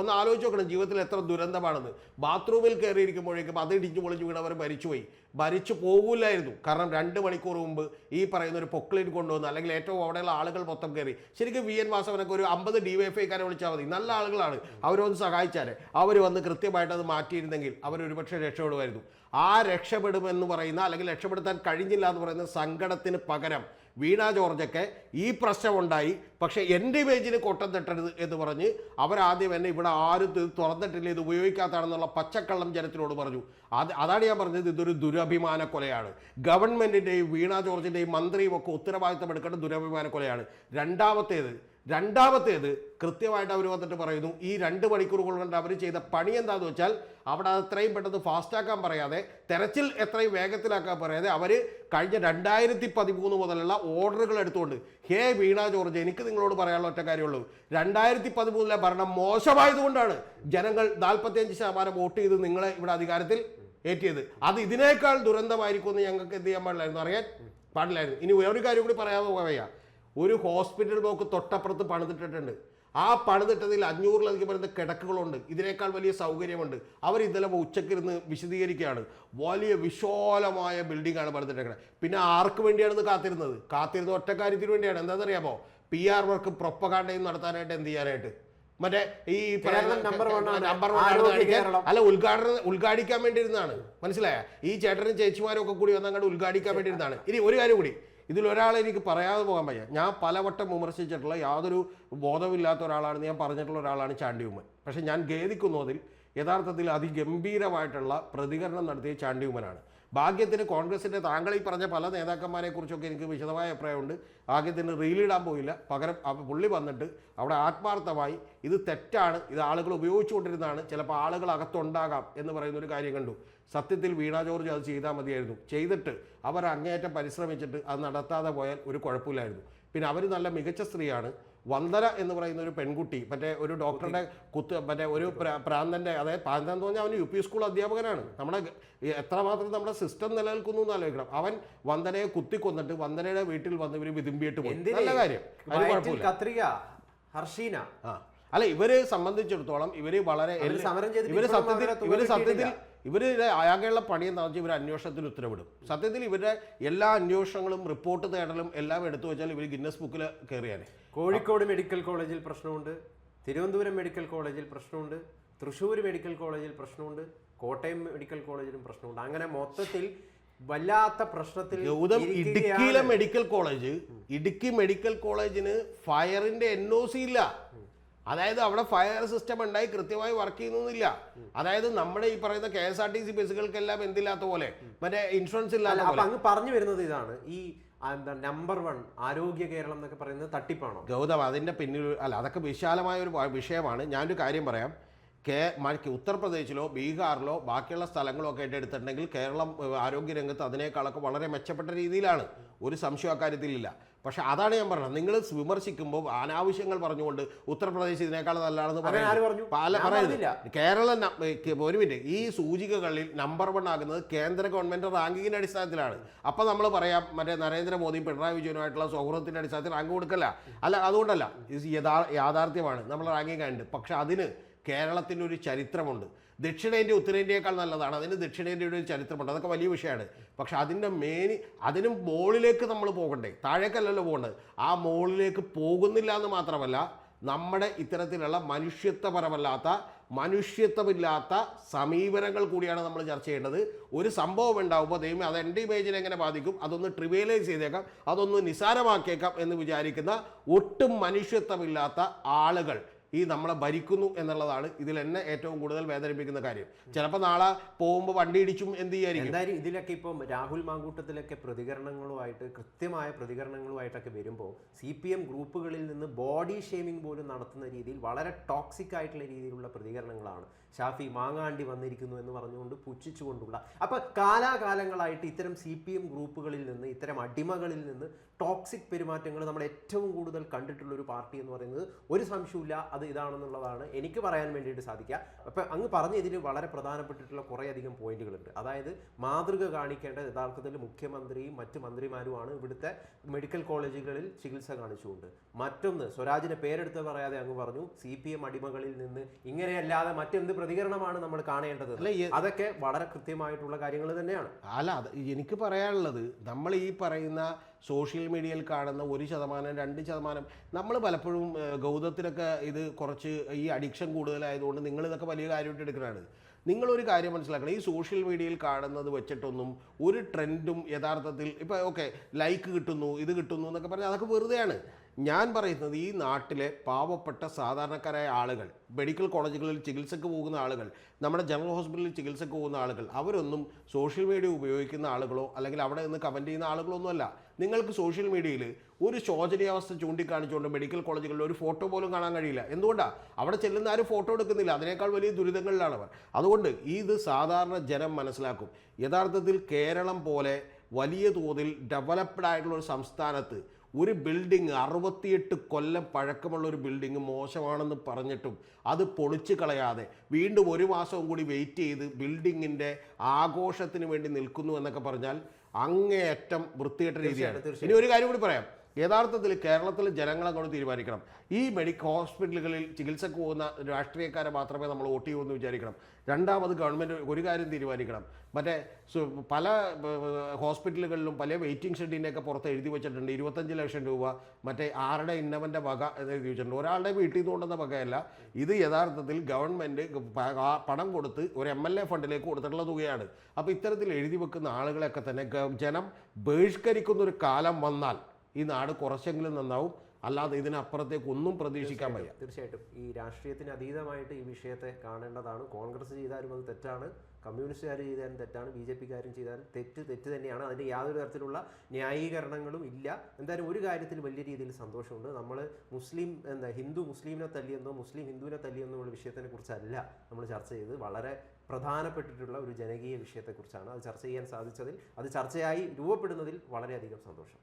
B: ഒന്ന് ആലോചിച്ച് നോക്കണം ജീവിതത്തിൽ എത്ര ദുരന്തമാണെന്ന്. ബാത്റൂമിൽ കയറിയിരിക്കുമ്പോഴേക്കും അത് ഇടിഞ്ഞു പൊളിഞ്ഞു വീണ് വീണവർ മരിച്ചുപോയി. മരിച്ചു പോകില്ലായിരുന്നു കാരണം രണ്ട് മണിക്കൂർ മുമ്പ് ഈ പറയുന്ന ഒരു പൊക്ലിൻ കൊണ്ടുവന്ന് അല്ലെങ്കിൽ ഏറ്റവും അവിടെയുള്ള ആളുകൾ മൊത്തം കയറി. ശരിക്കും വി എൻ വാസവനൊക്കെ ഒരു അമ്പത് ഡി വൈ ഐക്കാരെ വിളിച്ചാൽ മതി. നല്ല ആളുകളാണ്. അവരൊന്ന് സഹായിച്ചാൽ അവർ വന്ന് കൃത്യമായിട്ട് അത് മാറ്റിയിരുന്നെങ്കിൽ അവർ ഒരുപക്ഷെ രക്ഷപ്പെടുമായിരുന്നു. ആ രക്ഷപ്പെടുമെന്ന് പറയുന്ന അല്ലെങ്കിൽ രക്ഷപ്പെടുത്താൻ കഴിഞ്ഞില്ല എന്ന് പറയുന്ന സങ്കടത്തിന് പകരം വീണ ജോർജൊക്കെ ഈ പ്രശ്നമുണ്ടായി. പക്ഷേ എന്റെ ഇമേജിന് കൊട്ടം തട്ടരുത് എന്ന് പറഞ്ഞ് അവരാദ്യം എന്നെ ഇവിടെ ആരും ഇത് തുറന്നിട്ടില്ല ഇത് ഉപയോഗിക്കാത്തതാണെന്നുള്ള പച്ചക്കള്ളം ജനത്തിനോട് പറഞ്ഞു. അത് അതാണ് ഞാൻ പറഞ്ഞത് ഇതൊരു ദുരഭിമാന കൊലയാണ്. ഗവൺമെന്റിന്റെയും വീണ ജോർജിന്റെയും മന്ത്രിയും ഒക്കെ ഉത്തരവാദിത്തം എടുക്കേണ്ട ദുരഭിമാന കൊലയാണ്. രണ്ടാമത്തേത് രണ്ടാമത്തേത് കൃത്യമായിട്ട് അവർ വന്നിട്ട് പറയുന്നു ഈ രണ്ട് മണിക്കൂർ കൊണ്ട് അവർ ചെയ്ത പണി എന്താന്ന് വെച്ചാൽ അവിടെ അത് എത്രയും പെട്ടെന്ന് ഫാസ്റ്റാക്കാൻ പറയാതെ തെരച്ചിൽ എത്രയും വേഗത്തിലാക്കാൻ പറയാതെ അവർ കഴിഞ്ഞ രണ്ടായിരത്തി പതിമൂന്ന് മുതലുള്ള ഓർഡറുകൾ എടുത്തുകൊണ്ട് ഹേ വീണ ജോർജ് എനിക്ക് നിങ്ങളോട് പറയാനുള്ള ഒറ്റ കാര്യമുള്ളൂ. രണ്ടായിരത്തി പതിമൂന്നിലെ ഭരണം മോശമായതുകൊണ്ടാണ് ജനങ്ങൾ നാൽപ്പത്തിയഞ്ച് ശതമാനം വോട്ട് ചെയ്ത് നിങ്ങളെ ഇവിടെ അധികാരത്തിൽ ഏറ്റിയത്. അത് ഇതിനേക്കാൾ ദുരന്തമായിരിക്കും എന്ന് ഞങ്ങൾക്ക് എന്ത് ചെയ്യാൻ പാടില്ലായിരുന്നു? അറിയാൻ പാടില്ലായിരുന്നു. ഇനി വേറൊരു കാര്യം കൂടി പറയാതെ പോവയ്യ ഒരു ഹോസ്പിറ്റൽ ബ്ലോക്ക് തൊട്ടപ്പുറത്ത് പണിതിട്ടിട്ടുണ്ട്. ആ പണിതിട്ടതിൽ അഞ്ഞൂറിലധികം വരുന്ന കിടക്കുകളുണ്ട്. ഇതിനേക്കാൾ വലിയ സൗകര്യമുണ്ട്. അവർ ഇന്നലെ ഉച്ചക്കിരുന്ന് വിശദീകരിക്കുകയാണ്. വലിയ വിശാലമായ ബിൽഡിംഗ് ആണ് പണിതിട്ടേക്കുന്നത് പിന്നെ ആർക്ക് വേണ്ടിയാണെന്ന് കാത്തിരുന്നത്? കാത്തിരുന്ന ഒറ്റ കാര്യത്തിന് വേണ്ടിയാണ്. എന്താണെന്നറിയാമോ? പി ആർ വർക്ക് പ്രൊപ്പകാണ്ടയും നടത്താനായിട്ട് എന്ത് ചെയ്യാനായിട്ട്? മറ്റേ ഈ. നമ്പർ അല്ല ഉദ്ഘാടനം ഉദ്ഘാടിക്കാൻ വേണ്ടിയിരുന്നാണ് മനസ്സിലായ? ഈ ചേട്ടനും ചേച്ചിമാരും ഒക്കെ കൂടി വന്നങ്ങോട്ട് ഉദ്ഘാടിക്കാൻ വേണ്ടിയിരുന്നാണ് ഇനി ഒരു കാര്യം കൂടി. ഇതിൽ ഒരാളെ എനിക്ക് പറയാതെ പോകാൻ വയ്യ. ഞാൻ പലവട്ടം വിമർശിച്ചിട്ടുള്ള യാതൊരു ബോധമില്ലാത്ത ഒരാളാണെന്ന് ഞാൻ പറഞ്ഞിട്ടുള്ള ഒരാളാണ് ചാണ്ടി ഉമ്മൻ പക്ഷേ ഞാൻ ഖേദിക്കുന്നതിൽ യഥാർത്ഥത്തിൽ അതിഗംഭീരമായിട്ടുള്ള പ്രതികരണം നടത്തിയ ചാണ്ടി ഉമ്മനാണ് ഭാഗ്യത്തിന് കോൺഗ്രസിന്റെ താങ്കൾ ഈ പറഞ്ഞ പല നേതാക്കന്മാരെ കുറിച്ചൊക്കെ എനിക്ക് വിശദമായ അഭിപ്രായമുണ്ട്. ഭാഗ്യത്തിന് റീലിടാൻ പോയില്ല. പകരം പുള്ളി വന്നിട്ട് അവിടെ ആത്മാർത്ഥമായി ഇത് തെറ്റാണ് ഇത് ആളുകൾ ഉപയോഗിച്ചുകൊണ്ടിരുന്നതാണ് ചിലപ്പോൾ ആളുകൾ അകത്തുണ്ടാകാം എന്ന് പറയുന്ന ഒരു കാര്യം കണ്ടു. സത്യത്തിൽ വീണ ജോർജ് അത് ചെയ്താൽ മതിയായിരുന്നു. ചെയ്തിട്ട് അവർ അങ്ങേയറ്റം പരിശ്രമിച്ചിട്ട് അത് നടത്താതെ പോയാൽ ഒരു കുഴപ്പമില്ലായിരുന്നു. പിന്നെ അവർ നല്ല മികച്ച സ്ത്രീയാണ്. വന്ദന എന്ന് പറയുന്ന ഒരു പെൺകുട്ടി മറ്റേ ഒരു ഡോക്ടറുടെ കുത്ത് മറ്റേ ഒരു പ്ര- പ്രാന്തന്റെ അതായത് പ്രാന്തം എന്ന് പറഞ്ഞാൽ അവൻ യു പി സ്കൂൾ അധ്യാപകനാണ്. നമ്മുടെ എത്രമാത്രം നമ്മുടെ സിസ്റ്റം നിലനിൽക്കുന്നു എന്ന് ആലോചിക്കണം. അവൻ വന്ദനയെ കുത്തിക്കൊന്നിട്ട് വന്ദനയുടെ വീട്ടിൽ വന്ന് ഇവർ വിതുമ്പിയിട്ട് പോയി. നല്ല കാര്യം. കുഴപ്പമില്ല.
A: കത്രിക ഹർഷീന.
B: ആ. അല്ല ഇവരെ സംബന്ധിച്ചിടത്തോളം ഇവർ വളരെ
A: ഇവർ
B: സത്യത്തിൽ ഇവർ സത്യത്തിൽ. ഇവർ ആകെയുള്ള പണി എന്താണെന്ന് വെച്ചാൽ ഇവർ അന്വേഷണത്തിന് ഉത്തരവിടും. സത്യത്തിൽ ഇവരുടെ എല്ലാ അന്വേഷണങ്ങളും റിപ്പോർട്ട് തേടലും എല്ലാം എടുത്തു വെച്ചാൽ ഇവർ ഗിന്നസ് ബുക്കിൽ കയറിയാനെ
A: കോഴിക്കോട് മെഡിക്കൽ കോളേജിൽ പ്രശ്നമുണ്ട് തിരുവനന്തപുരം മെഡിക്കൽ കോളേജിൽ പ്രശ്നമുണ്ട് തൃശ്ശൂർ മെഡിക്കൽ കോളേജിൽ പ്രശ്നമുണ്ട് കോട്ടയം മെഡിക്കൽ കോളേജിലും പ്രശ്നമുണ്ട്. അങ്ങനെ മൊത്തത്തിൽ വല്ലാത്ത പ്രശ്നത്തിൽ
B: ഗൗതം. ഇടുക്കിയിലെ മെഡിക്കൽ കോളേജ് ഇടുക്കി മെഡിക്കൽ കോളേജിന് ഫയറിന്റെ എൻ ഒ സി ഇല്ല. അതായത് അവിടെ ഫയർ സിസ്റ്റം ഉണ്ടായി കൃത്യമായി വർക്ക് ചെയ്യുന്നില്ല അതായത് നമ്മുടെ ഈ പറയുന്ന K S R T C ബസ്സുകൾക്കെല്ലാം എന്തില്ലാത്ത പോലെ മറ്റേ ഇൻഷുറൻസ് ഇല്ലാത്ത
A: പറഞ്ഞു വരുന്നത് ഇതാണ്. ഈ നമ്പർ വൺ ആരോഗ്യ കേരളം എന്നൊക്കെ പറയുന്നത് തട്ടിപ്പാണോ?
B: ഗൗതം അതിന്റെ പിന്നിൽ അല്ല അതൊക്കെ വിശാലമായ ഒരു വിഷയമാണ്. ഞാനൊരു കാര്യം പറയാം. കേ ഉത്തർപ്രദേശിലോ ബീഹാറിലോ ബാക്കിയുള്ള സ്ഥലങ്ങളോ ഒക്കെ ആയിട്ട് എടുത്തിട്ടുണ്ടെങ്കിൽ കേരളം ആരോഗ്യരംഗത്ത് അതിനേക്കാളൊക്കെ വളരെ മെച്ചപ്പെട്ട രീതിയിലാണ്. ഒരു സംശയം അക്കാര്യത്തിലില്ല. പക്ഷെ അതാണ് ഞാൻ പറഞ്ഞത്. നിങ്ങൾ വിമർശിക്കുമ്പോൾ അനാവശ്യങ്ങൾ പറഞ്ഞുകൊണ്ട് ഉത്തർപ്രദേശ് ഇതിനേക്കാൾ നല്ലതാണെന്ന്
A: പറഞ്ഞു?
B: പല
A: പറഞ്ഞില്ല.
B: കേരളം ഒരു മിനിറ്റ്. ഈ സൂചികകളിൽ നമ്പർ വൺ ആകുന്നത് കേന്ദ്ര ഗവൺമെന്റ് റാങ്കിങ്ങിന്റെ അടിസ്ഥാനത്തിലാണ്. അപ്പൊ നമ്മൾ പറയാം മറ്റേ നരേന്ദ്രമോദിയും പിണറായി വിജയനുമായിട്ടുള്ള സൗഹൃദത്തിന്റെ അടിസ്ഥാനത്തിൽ റാങ്ക് കൊടുക്കല്ല. അല്ല അതുകൊണ്ടല്ല. ഇത് യഥാ യാഥാർത്ഥ്യമാണ്. നമ്മൾ റാങ്കിങ് ഉണ്ട് പക്ഷെ അതിന് കേരളത്തിന് ഒരു ചരിത്രമുണ്ട്. ദക്ഷിണേന്ത്യ ഉത്തരേന്ത്യയേക്കാൾ നല്ലതാണ്. അതിന് ദക്ഷിണേന്ത്യയുടെ ഒരു ചരിത്രമുണ്ട്. അതൊക്കെ വലിയ വിഷയമാണ്. പക്ഷേ അതിന്റെ മെയിൻ അതിനും മുകളിലേക്ക് നമ്മൾ പോകണ്ടേ. താഴേക്കല്ലല്ലോ പോകേണ്ടത്. ആ മോളിലേക്ക് പോകുന്നില്ല എന്ന് മാത്രമല്ല നമ്മുടെ ഇത്തരത്തിലുള്ള മനുഷ്യത്വപരമല്ലാത്ത മനുഷ്യത്വമില്ലാത്ത സമീപനങ്ങൾ കൂടിയാണ് നമ്മൾ ചർച്ച ചെയ്യേണ്ടത്. ഒരു സംഭവം ഉണ്ടാകുമ്പോൾ ദൈവം അത് എന്റെ ഇമേജിനെ എങ്ങനെ ബാധിക്കും? അതൊന്ന് ട്രിവിയലൈസ് ചെയ്തേക്കാം. അതൊന്ന് നിസാരമാക്കിയേക്കാം എന്ന് വിചാരിക്കുന്ന ഒട്ടും മനുഷ്യത്വമില്ലാത്ത ആളുകൾ ഈ നമ്മളെ ഭരിക്കുന്നു എന്നുള്ളതാണ് ഇതിൽ എന്നെ ഏറ്റവും കൂടുതൽ വേദനിപ്പിക്കുന്ന കാര്യം. ചിലപ്പോൾ നാളെ പോകുമ്പോൾ വണ്ടി ഇടിച്ചും എന്ത് ചെയ്യായിരിക്കും?
A: എന്തായാലും ഇതിലൊക്കെ ഇപ്പം രാഹുൽ മാങ്കൂട്ടത്തിലൊക്കെ പ്രതികരണങ്ങളുമായിട്ട് കൃത്യമായ പ്രതികരണങ്ങളുമായിട്ടൊക്കെ വരുമ്പോൾ സി പി എം ഗ്രൂപ്പുകളിൽ നിന്ന് ബോഡി ഷേമിംഗ് പോലും നടത്തുന്ന രീതിയിൽ വളരെ ടോക്സിക് ആയിട്ടുള്ള രീതിയിലുള്ള പ്രതികരണങ്ങളാണ്. ഷാഫി മാങ്ങാണ്ടി വന്നിരിക്കുന്നു എന്ന് പറഞ്ഞുകൊണ്ട് പുച്ഛിച്ചുകൊണ്ടുള്ള അപ്പൊ കാലാകാലങ്ങളായിട്ട് ഇത്തരം സി പി എം ഗ്രൂപ്പുകളിൽ നിന്ന് ഇത്തരം അടിമകളിൽ നിന്ന് ടോക്സിക് പെരുമാറ്റങ്ങൾ നമ്മൾ ഏറ്റവും കൂടുതൽ കണ്ടിട്ടുള്ള ഒരു പാർട്ടി എന്ന് പറയുന്നത് ഒരു സംശയമില്ല അത് ഇതാണെന്നുള്ളതാണ് എനിക്ക് പറയാൻ വേണ്ടിയിട്ട് സാധിക്കുക. അപ്പോൾ അങ്ങ് പറഞ്ഞ ഇതിൽ വളരെ പ്രധാനപ്പെട്ടിട്ടുള്ള കുറേയധികം പോയിന്റുകളുണ്ട്. അതായത് മാതൃക കാണിക്കേണ്ട യഥാർത്ഥത്തിൽ മുഖ്യമന്ത്രിയും മറ്റ് മന്ത്രിമാരുമാണ് ഇവിടുത്തെ മെഡിക്കൽ കോളേജുകളിൽ ചികിത്സ കാണിച്ചുകൊണ്ട്. മറ്റൊന്ന് സ്വരാജിനെ പേരെടുത്ത് പറയാതെ അങ്ങ് പറഞ്ഞു സി പി എം അടിമകളിൽ നിന്ന് ഇങ്ങനെയല്ലാതെ മറ്റെന്ത് പ്രതികരണമാണ് നമ്മൾ കാണേണ്ടത്. അതൊക്കെ വളരെ കൃത്യമായിട്ടുള്ള കാര്യങ്ങൾ തന്നെയാണ്.
B: അല്ല അത് എനിക്ക് പറയാനുള്ളത് നമ്മൾ ഈ പറയുന്ന സോഷ്യൽ മീഡിയയിൽ കാണുന്ന ഒരു ശതമാനം രണ്ട് ശതമാനം നമ്മൾ പലപ്പോഴും ഗൗതത്തിലൊക്കെ ഇത് കുറച്ച് ഈ അഡിക്ഷൻ കൂടുതലായതുകൊണ്ട് നിങ്ങൾ ഇതൊക്കെ വലിയ കാര്യമായിട്ട് എടുക്കുന്നതാണ് നിങ്ങളൊരു കാര്യം മനസ്സിലാക്കണം. ഈ സോഷ്യൽ മീഡിയയിൽ കാണുന്നത് വെച്ചിട്ടൊന്നും ഒരു ട്രെൻഡും യഥാർത്ഥത്തിൽ ഇപ്പോൾ ഓക്കെ ലൈക്ക് കിട്ടുന്നു ഇത് കിട്ടുന്നു എന്നൊക്കെ പറഞ്ഞാൽ അതൊക്കെ വെറുതെയാണ്. ഞാൻ പറയുന്നത് ഈ നാട്ടിലെ പാവപ്പെട്ട സാധാരണക്കാരായ ആളുകൾ മെഡിക്കൽ കോളേജുകളിൽ ചികിത്സയ്ക്ക് പോകുന്ന ആളുകൾ നമ്മുടെ ജനറൽ ഹോസ്പിറ്റലിൽ ചികിത്സയ്ക്ക് പോകുന്ന ആളുകൾ അവരൊന്നും സോഷ്യൽ മീഡിയ ഉപയോഗിക്കുന്ന ആളുകളോ അല്ലെങ്കിൽ അവിടെ നിന്ന് കമന്റ് ചെയ്യുന്ന ആളുകളോ ഒന്നുമല്ല നിങ്ങൾക്ക് സോഷ്യൽ മീഡിയയിൽ ഒരു ശോചനീയാവസ്ഥ ചൂണ്ടിക്കാണിച്ചുകൊണ്ട് മെഡിക്കൽ കോളേജുകളിൽ ഒരു ഫോട്ടോ പോലും കാണാൻ കഴിയില്ല. എന്തുകൊണ്ടാണ് അവിടെ ചെല്ലുന്ന ആരും ഫോട്ടോ എടുക്കുന്നില്ല. അതിനേക്കാൾ വലിയ ദുരിതങ്ങളിലാണ് അവർ അതുകൊണ്ട് ഇത് സാധാരണ ജനം മനസ്സിലാക്കും. യഥാർത്ഥത്തിൽ കേരളം പോലെ വലിയ തോതിൽ ഡെവലപ്ഡ് ആയിട്ടുള്ള ഒരു സംസ്ഥാനത്ത് ഒരു ബിൽഡിംഗ് അറുപത്തിയെട്ട് കൊല്ലം പഴക്കമുള്ള ഒരു ബിൽഡിംഗ് മോശമാണെന്ന് പറഞ്ഞിട്ടും അത് പൊളിച്ചു കളയാതെ വീണ്ടും ഒരു മാസവും കൂടി വെയിറ്റ് ചെയ്ത് ബിൽഡിങ്ങിന്റെ ആഘോഷത്തിന് വേണ്ടി നിൽക്കുന്നു എന്നൊക്കെ പറഞ്ഞാൽ അങ്ങേയറ്റം വൃത്തികെട്ട രീതിയാണ്. ഇനി ഒരു കാര്യം കൂടി പറയാം. യഥാർത്ഥത്തിൽ കേരളത്തിലെ ജനങ്ങൾ അങ്ങോട്ട് തീരുമാനിക്കണം. ഈ മെഡിക്കൽ ഹോസ്പിറ്റലുകളിൽ ചികിത്സക്ക് പോകുന്ന രാഷ്ട്രീയക്കാരെ മാത്രമേ നമ്മൾ വോട്ട് ചെയ്യൂ എന്ന് വിചാരിക്കണം. രണ്ടാമത് ഗവൺമെന്റ് ഒരു കാര്യം തീരുമാനിക്കണം. മറ്റേ പല ഹോസ്പിറ്റലുകളിലും പല വെയിറ്റിംഗ് ഷെഡിനെയൊക്കെ പുറത്ത് എഴുതി വെച്ചിട്ടുണ്ട്. ഇരുപത്തഞ്ച് ലക്ഷം രൂപ മറ്റേ ആരുടെ ഇന്നവന്റെ വക എന്ന് എഴുതി വെച്ചിട്ടുണ്ട്. ഒരാളുടെ വീട്ടിൽ നിന്ന് കൊണ്ടുവന്ന വകയല്ല. ഇത് യഥാർത്ഥത്തിൽ ഗവൺമെന്റ് പണം കൊടുത്ത് ഒരു എം എൽ എ ഫണ്ടിലേക്ക് കൊടുത്തിട്ടുള്ള തുകയാണ്. അപ്പോൾ ഇത്തരത്തിൽ എഴുതി വെക്കുന്ന ആളുകളെയൊക്കെ തന്നെ ജനം ബഹിഷ്കരിക്കുന്നൊരു കാലം വന്നാൽ ഈ നാട് കുറച്ചെങ്കിലും നന്നാവും. അല്ലാതെ ഇതിനപ്പുറത്തേക്ക് ഒന്നും പ്രതീക്ഷിക്കാൻ വയ്യ.
A: തീർച്ചയായിട്ടും. ഈ രാഷ്ട്രീയത്തിന് അതീതമായിട്ട് ഈ വിഷയത്തെ കാണേണ്ടതാണ്. കോൺഗ്രസ് ചെയ്താലും അത് തെറ്റാണ്. കമ്മ്യൂണിസ്റ്റുകാർ ചെയ്താലും തെറ്റാണ്. ബി ജെ പിക്കാരും ചെയ്താലും തെറ്റ് തെറ്റ് തന്നെയാണ്. അതിന് യാതൊരു തരത്തിലുള്ള ന്യായീകരണങ്ങളും ഇല്ല. എന്തായാലും ഒരു കാര്യത്തിൽ വലിയ രീതിയിൽ സന്തോഷമുണ്ട്. നമ്മൾ മുസ്ലിം എന്താ ഹിന്ദു മുസ്ലിമിനെ തല്ലിയെന്നോ മുസ്ലിം ഹിന്ദുവിനെ തല്ലിയെന്നോ ഉള്ള വിഷയത്തിനെ കുറിച്ചല്ല നമ്മൾ ചർച്ച ചെയ്തത്. വളരെ പ്രധാനപ്പെട്ടിട്ടുള്ള ഒരു ജനകീയ വിഷയത്തെക്കുറിച്ചാണ് അത് ചർച്ച ചെയ്യാൻ സാധിച്ചതിൽ അത് ചർച്ചയായി രൂപപ്പെടുന്നതിൽ വളരെയധികം സന്തോഷം.